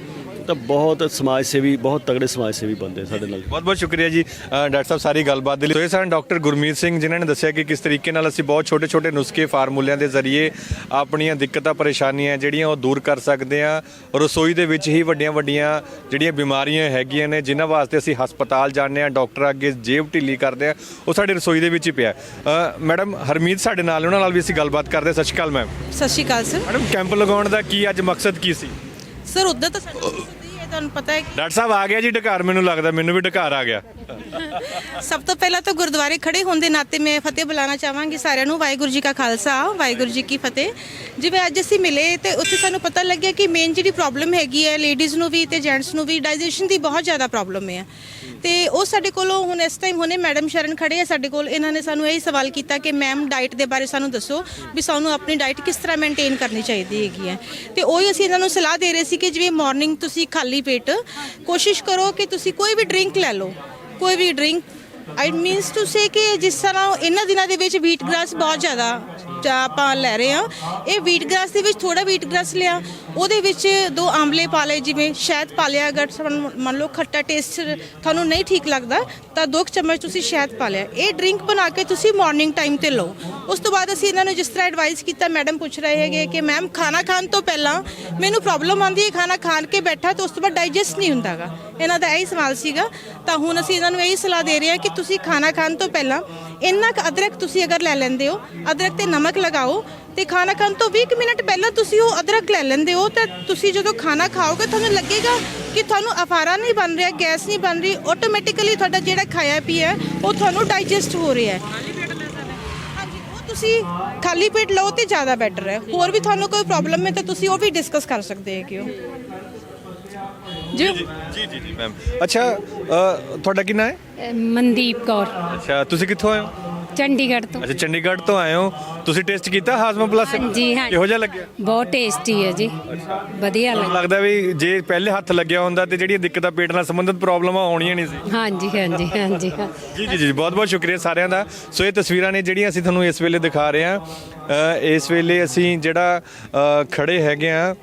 ਤਾਂ ਬਹੁਤ ਸਮਾਜ ਸੇਵੀ ਬਹੁਤ ਤਗੜੇ ਸਮਾਜ ਸੇਵੀ ਬੰਦੇ ਸਾਡੇ ਨਾਲ। ਬਹੁਤ ਬਹੁਤ ਸ਼ੁਕਰੀਆ ਜੀ ਅ, ਡਾਕਟਰ ਸਾਹਿਬ ਸਾਰੀ ਗੱਲਬਾਤ ਦੇ ਲਈ। ਸੋ ਇਹ ਸਨ ਡਾਕਟਰ ਗੁਰਮੀਤ ਸਿੰਘ ਜਿਨ੍ਹਾਂ ਨੇ ਦੱਸਿਆ ਕਿ ਕਿਸ ਤਰੀਕੇ ਨਾਲ ਅਸੀਂ ਬਹੁਤ ਛੋਟੇ ਛੋਟੇ ਨੁਸਖੇ ਫਾਰਮੂਲਿਆਂ ਦੇ ਜ਼ਰੀਏ ਆਪਣੀਆਂ ਦਿੱਕਤਾਂ ਪਰੇਸ਼ਾਨੀਆਂ ਜਿਹੜੀਆਂ ਉਹ ਦੂਰ ਕਰ ਸਕਦੇ ਹਾਂ। ਰਸੋਈ ਦੇ ਵਿੱਚ ਹੀ ਵੱਡੀਆਂ ਵੱਡੀਆਂ ਜਿਹੜੀਆਂ ਬਿਮਾਰੀਆਂ ਹੈਗੀਆਂ ਨੇ ਜਿਨ੍ਹਾਂ ਵਾਸਤੇ ਅਸੀਂ ਹਸਪਤਾਲ ਜਾਂਦੇ ਹਾਂ ਡਾਕਟਰ ਅੱਗੇ ਜੇਬ ਢਿੱਲੀ ਕਰਦੇ ਹਾਂ ਉਹ ਸਾਡੀ ਰਸੋਈ ਦੇ ਵਿੱਚ ਹੀ ਪਿਆ ਅ, ਮੈਡਮ ਹਰਮੀਤ ਸਾਡੇ ਨਾਲ ਉਹਨਾਂ ਨਾਲ ਵੀ ਅਸੀਂ ਗੱਲਬਾਤ ਕਰਦੇ ਹਾਂ। ਸਤਿ ਸ਼੍ਰੀ ਅਕਾਲ ਮੈਮ। ਸਤਿ ਸ਼੍ਰੀ ਅਕਾਲ ਸਰ। ਮੈਡਮ ਕੈਂਪ ਲਗਾਉਣ ਦਾ ਕੀ ਅੱਜ ਮਕਸਦ ਕੀ ਸੀ? ਸਰ ਉਦੋਂ ਤਾਂ ਮਕਸਦ ਇਹ ਹੈ ਤੁਹਾਨੂੰ ਪਤਾ ਹੈ ਕਿ ਡਾਕਟਰ ਸਾਹਿਬ ਆ ਗਿਆ ਜੀ ਢਕਾਰ ਮੈਨੂੰ ਲੱਗਦਾ ਮੈਨੂੰ ਵੀ ਢਕਾਰ ਆ ਗਿਆ। ਸਭ ਤੋਂ ਪਹਿਲਾਂ ਤਾਂ ਗੁਰਦੁਆਰੇ ਖੜੇ ਹੋਣ ਦੇ ਨਾਤੇ ਮੈਂ ਫਤਿਹ ਬੁਲਾਣਾ ਚਾਹਾਂਗੀ ਸਾਰਿਆਂ ਨੂੰ ਵਾਹਿਗੁਰੂ ਜੀ ਕਾ ਖਾਲਸਾ ਵਾਹਿਗੁਰੂ ਜੀ ਕੀ ਫਤਿਹ। ਜਿਵੇਂ ਅੱਜ ਅਸੀਂ ਮਿਲੇ ਤੇ ਉੱਥੇ ਸਾਨੂੰ ਪਤਾ ਲੱਗਿਆ ਕਿ ਮੇਨ ਜਿਹੜੀ ਪ੍ਰੋਬਲਮ ਹੈਗੀ ਹੈ ਲੇਡੀਜ਼ ਨੂੰ ਵੀ ਤੇ ਜੈਂਟਸ ਨੂੰ ਵੀ ਡਾਈਜੈਸ਼ਨ ਦੀ ਬਹੁਤ ਜ਼ਿਆਦਾ ਪ੍ਰੋਬਲਮ ਹੈ। ਤੇ ਉਹ ਸਾਡੇ ਕੋਲੋਂ ਹੁਣ ਇਸ ਟਾਈਮ ਹੁਣੇ ਮੈਡਮ ਸ਼ਰਨ ਖੜੇ ਆ, ਸਾਡੇ ਕੋਲ ਇਹਨਾਂ ਨੇ ਸਾਨੂੰ ਇਹ ਸਵਾਲ ਕੀਤਾ ਕਿ ਮੈਮ ਡਾਈਟ ਦੇ ਬਾਰੇ ਸਾਨੂੰ ਦੱਸੋ ਵੀ ਸਾਨੂੰ ਆਪਣੀ ਡਾਈਟ ਕਿਸ ਤਰ੍ਹਾਂ ਮੇਨਟੇਨ ਕਰਨੀ ਚਾਹੀਦੀ ਹੈਗੀ ਹੈ। ਤੇ ਉਹੀ ਅਸੀਂ ਇਹਨਾਂ ਨੂੰ ਸਲਾਹ ਦੇ ਰਹੇ ਸੀ ਕਿ ਜਿਵੇਂ ਮਾਰਨਿੰਗ ਤੁਸੀਂ ਖਾਲੀ ਪੇਟ ਕੋਸ਼ਿਸ਼ ਕਰੋ ਕਿ ਤੁਸੀਂ ਕੋਈ ਵੀ ਡਰਿੰਕ ਲੈ ਲਓ, ਕੋਈ ਵੀ drink I means to say ਕਿ ਜਿਸ ਤਰ੍ਹਾਂ ਇਹਨਾਂ ਦਿਨਾਂ ਦੇ ਵਿੱਚ ਵੀਟ ਗ੍ਰਾਸ ਬਹੁਤ ਜ਼ਿਆਦਾ ਜਾਂ ਆਪਾਂ ਲੈ ਰਹੇ ਆ ਇਹ ਵੀਟ ਗ੍ਰਾਸ ਦੇ ਵਿੱਚ ਥੋੜਾ ਵੀਟ ਗ੍ਰਾਸ ਲਿਆ। ਉਹਦੇ ਵਿੱਚ ਦੋ ਆਮਲੇ ਪਾ ਲਏ, ਜਿਵੇਂ ਸ਼ਹਿਦ ਪਾ ਲਿਆ। ਅਗਰ ਤੁਹਾਨੂੰ ਮੰਨ ਲਓ ਖੱਟਾ ਟੇਸਟ ਤੁਹਾਨੂੰ ਨਹੀਂ ਠੀਕ ਲੱਗਦਾ, ਤਾਂ ਦੋ ਕੁ ਚਮਚ ਤੁਸੀਂ ਸ਼ਹਿਦ ਪਾ ਲਿਆ। ਇਹ ਡਰਿੰਕ ਬਣਾ ਕੇ ਤੁਸੀਂ ਮਾਰਨਿੰਗ ਟਾਈਮ ਤੇ ਲਓ। ਉਸ ਤੋਂ ਬਾਅਦ ਅਸੀਂ ਇਹਨਾਂ ਨੂੰ ਜਿਸ ਤਰ੍ਹਾਂ ਐਡਵਾਈਸ ਕੀਤਾ ਮੈਡਮ ਪੁੱਛ ਰਹੇ ਹੈਗੇ ਕਿ ਮੈਮ ਖਾਣਾ ਖਾਣ ਤੋਂ ਪਹਿਲਾਂ ਮੈਨੂੰ ਪ੍ਰੋਬਲਮ ਆਉਂਦੀ ਹੈ, ਖਾਣਾ ਖਾਣ ਕੇ ਬੈਠਾ ਤੇ ਉਸ ਤੋਂ ਬਾਅਦ ਡਾਈਜੈਸਟ ਨਹੀਂ ਹੁੰਦਾਗਾ ਇਹਨਾਂ ਦਾ ਇਹੀ ਸਵਾਲ ਸੀਗਾ। ਤਾਂ ਹੁਣ ਅਸੀਂ ਇਹਨਾਂ ਨੂੰ ਇਹੀ ਸਲਾਹ ਦੇ ਰਹੇ ਹਾਂ ਕਿ ਤੁਸੀਂ ਖਾਣਾ ਖਾਣ ਤੋਂ ਪਹਿਲਾਂ ਇੰਨਾ ਕੁ ਅਦਰਕ ਤੁਸੀਂ ਅਗਰ ਲੈ ਲੈਂਦੇ ਹੋ ਅਦਰਕ ਤੇ ਨਮਕ ਲਗਾਓ ਤੇ ਖਾਣਾ ਖਾਣ ਤੋਂ 20 ਕੁ ਮਿੰਟ ਪਹਿਲਾਂ ਤੁਸੀਂ ਉਹ ਅਦਰਕ ਲੈ ਲੈਂਦੇ ਹੋ ਤਾਂ ਤੁਸੀਂ ਜਦੋਂ ਖਾਣਾ ਖਾਓਗੇ ਤੁਹਾਨੂੰ ਲੱਗੇਗਾ ਕਿ ਤੁਹਾਨੂੰ ਅਫਾਰਾ ਨਹੀਂ ਬਣ ਰਿਹਾ ਗੈਸ ਨਹੀਂ ਬਣ ਰਹੀ ਆਟੋਮੈਟਿਕਲੀ ਤੁਹਾਡਾ ਜਿਹੜਾ ਖਾਇਆ ਪੀਆ ਹੈ, ਉਹ ਤੁਹਾਨੂੰ ਡਾਈਜੈਸਟ ਹੋ ਰਿਹਾ ਹੈ। ਹਾਂਜੀ ਉਹ ਤੁਸੀਂ ਖਾਲੀ ਪੇਟ ਲਓ ਤੇ ਜ਼ਿਆਦਾ ਬੈਟਰ ਹੈ। ਹੋਰ ਵੀ ਤੁਹਾਨੂੰ ਕੋਈ ਪ੍ਰੋਬਲਮ ਹੈ ਤਾਂ ਤੁਸੀਂ ਉਹ ਵੀ ਡਿਸਕਸ ਕਰ ਸਕਦੇ ਹੈਗੇ ਹੋ। ਜੀ। ਜੀ ਜੀ ਜੀ ਮੈਮ ਅੱਛਾ ਅ, ਤੁਹਾਡਾ ਕੀ ਹੈ? ਮਨਦੀਪ ਕੌਰ। ਅੱਛਾ ਤੁਸੀਂ ਕਿੱਥੋਂ ਆਏ ਹੋ? ਚੰਡੀਗੜ੍ਹ ਤੋਂ। ਅੱਛਾ ਚੰਡੀਗੜ੍ਹ ਤੋਂ ਆਏ ਹੋ। ਤੁਸੀਂ ਟੈਸਟ ਕੀਤਾ ਹਾਜ਼ਮਾ ਪਲੱਸ ਹਾਂਜੀ। ਕਿਹੋ ਜਿਹਾ ਲੱਗਿਆ? ਬਹੁਤ ਟੇਸਟੀ ਹੈ ਜੀ। ਵਧੀਆ ਮੈਨੂੰ ਲੱਗਦਾ। ਵੀ ਜੇ ਪਹਿਲੇ ਹੱਥ ਲੱਗਿਆ ਹੁੰਦਾ ਤੇ ਜਿਹੜੀਆਂ ਦਿੱਕਤਾਂ ਪੇਟ ਨਾਲ ਸੰਬੰਧਿਤ ਪ੍ਰੋਬਲਮਾਂ ਆਉਣੀਆਂ ਨਹੀਂ ਸੀ। ਹਾਂਜੀ ਹਾਂਜੀ ਹਾਂਜੀ। ਜੀ ਜੀ ਜੀ ਬਹੁਤ ਬਹੁਤ ਸ਼ੁਕਰੀਆ ਸਾਰਿਆਂ ਦਾ। ਸੋ ਇਹ ਤਸਵੀਰਾਂ ਨੇ ਜਿਹੜੀਆਂ ਅਸੀਂ ਤੁਹਾਨੂੰ ਇਸ ਵੇਲੇ ਦਿਖਾ ਰਹੇ ਹਾਂ। ਅ, ਇਸ ਵੇਲੇ ਅਸੀਂ ਜਿਹੜਾ ਅ, ਖੜੇ ਹੈਗੇ ਆ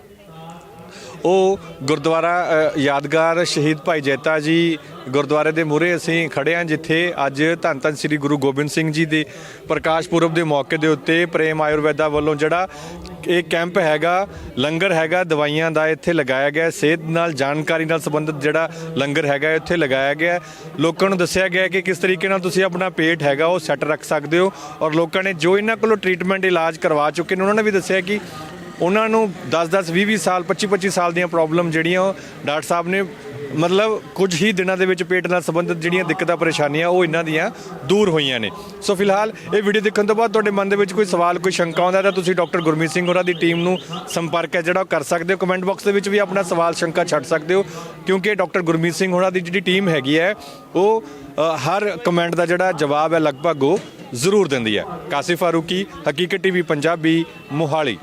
ਉਹ ਗੁਰਦੁਆਰਾ ਯਾਦਗਾਰ ਸ਼ਹੀਦ ਭਾਈ ਜੈਤਾ ਜੀ ਗੁਰਦੁਆਰੇ ਦੇ ਮੂਹਰੇ ਅਸੀਂ ਖੜੇ ਹਾਂ, ਜਿੱਥੇ ਅੱਜ ਧੰਨ ਧੰਨ ਸ੍ਰੀ ਗੁਰੂ ਗੋਬਿੰਦ ਸਿੰਘ ਜੀ ਦੇ ਪ੍ਰਕਾਸ਼ ਪੁਰਬ ਦੇ ਮੌਕੇ ਦੇ ਉੱਤੇ ਪ੍ਰੇਮ ਆਯੁਰਵੈਦਾ ਵੱਲੋਂ ਜਿਹੜਾ ਇਹ ਕੈਂਪ ਹੈਗਾ, ਲੰਗਰ ਹੈਗਾ, ਦਵਾਈਆਂ ਦਾ ਇੱਥੇ ਲਗਾਇਆ ਗਿਆ, ਸਿਹਤ ਨਾਲ, ਜਾਣਕਾਰੀ ਨਾਲ ਸੰਬੰਧਿਤ ਜਿਹੜਾ ਲੰਗਰ ਹੈਗਾ, ਇੱਥੇ ਲਗਾਇਆ ਗਿਆ। ਲੋਕਾਂ ਨੂੰ ਦੱਸਿਆ ਗਿਆ ਕਿ ਕਿਸ ਤਰੀਕੇ ਨਾਲ ਤੁਸੀਂ ਆਪਣਾ ਪੇਟ ਹੈਗਾ, ਉਹ ਸੈੱਟ ਰੱਖ ਸਕਦੇ ਹੋ ਔਰ ਲੋਕਾਂ ਨੇ ਜੋ ਇਹਨਾਂ ਕੋਲੋਂ ਟ੍ਰੀਟਮੈਂਟ ਇਲਾਜ ਕਰਵਾ ਚੁੱਕੇ ਨੇ, ਉਹਨਾਂ ਨੇ ਵੀ ਦੱਸਿਆ ਕਿ ਉਹਨਾਂ ਨੂੰ 10-10 20-20 ਸਾਲ 25-25 ਸਾਲ ਦੀਆਂ ਪ੍ਰੋਬਲਮ ਜਿਹੜੀਆਂ ਉਹ ਡਾਕਟਰ ਸਾਹਿਬ ਨੇ ਮਤਲਬ ਕੁਝ ਹੀ ਦਿਨਾਂ ਦੇ ਵਿੱਚ ਪੇਟ ਨਾਲ ਸੰਬੰਧਿਤ ਜਿਹੜੀਆਂ ਦਿੱਕਤਾਂ, ਪਰੇਸ਼ਾਨੀਆਂ ਉਹ ਇਹਨਾਂ ਦੀਆਂ ਦੂਰ ਹੋਈਆਂ ਨੇ। ਸੋ ਫਿਲਹਾਲ ਇਹ ਵੀਡੀਓ ਦੇਖਣ ਤੋਂ ਬਾਅਦ ਤੁਹਾਡੇ ਮਨ ਦੇ ਵਿੱਚ ਕੋਈ ਸਵਾਲ, ਕੋਈ ਸ਼ੰਕਾ ਆਉਂਦਾ ਤਾਂ ਤੁਸੀਂ ਡਾਕਟਰ ਗੁਰਮੀਤ ਸਿੰਘ ਹੋਰਾਂ ਦੀ ਟੀਮ ਨੂੰ ਸੰਪਰਕ ਹੈ, ਜਿਹੜਾ ਉਹ ਕਰ ਸਕਦੇ ਹੋ। ਕਮੈਂਟ ਬਾਕਸ ਦੇ ਵਿੱਚ ਵੀ ਆਪਣਾ ਸਵਾਲ, ਸ਼ੰਕਾ ਛੱਡ ਸਕਦੇ ਹੋ, ਕਿਉਂਕਿ ਡਾਕਟਰ ਗੁਰਮੀਤ ਸਿੰਘ ਹੋਰਾਂ ਦੀ ਜਿਹੜੀ ਟੀਮ ਹੈਗੀ ਹੈ, ਉਹ ਹਰ ਕਮੈਂਟ ਦਾ ਜਿਹੜਾ ਜਵਾਬ ਹੈ ਲਗਭਗ ਉਹ ਜ਼ਰੂਰ ਦਿੰਦੀ ਹੈ। ਕਾਸਿਫ ਫਾਰੂਕੀ, ਹਕੀਕਤ ਟੀਵੀ, ਪੰਜਾਬੀ, ਮੋਹਾਲੀ।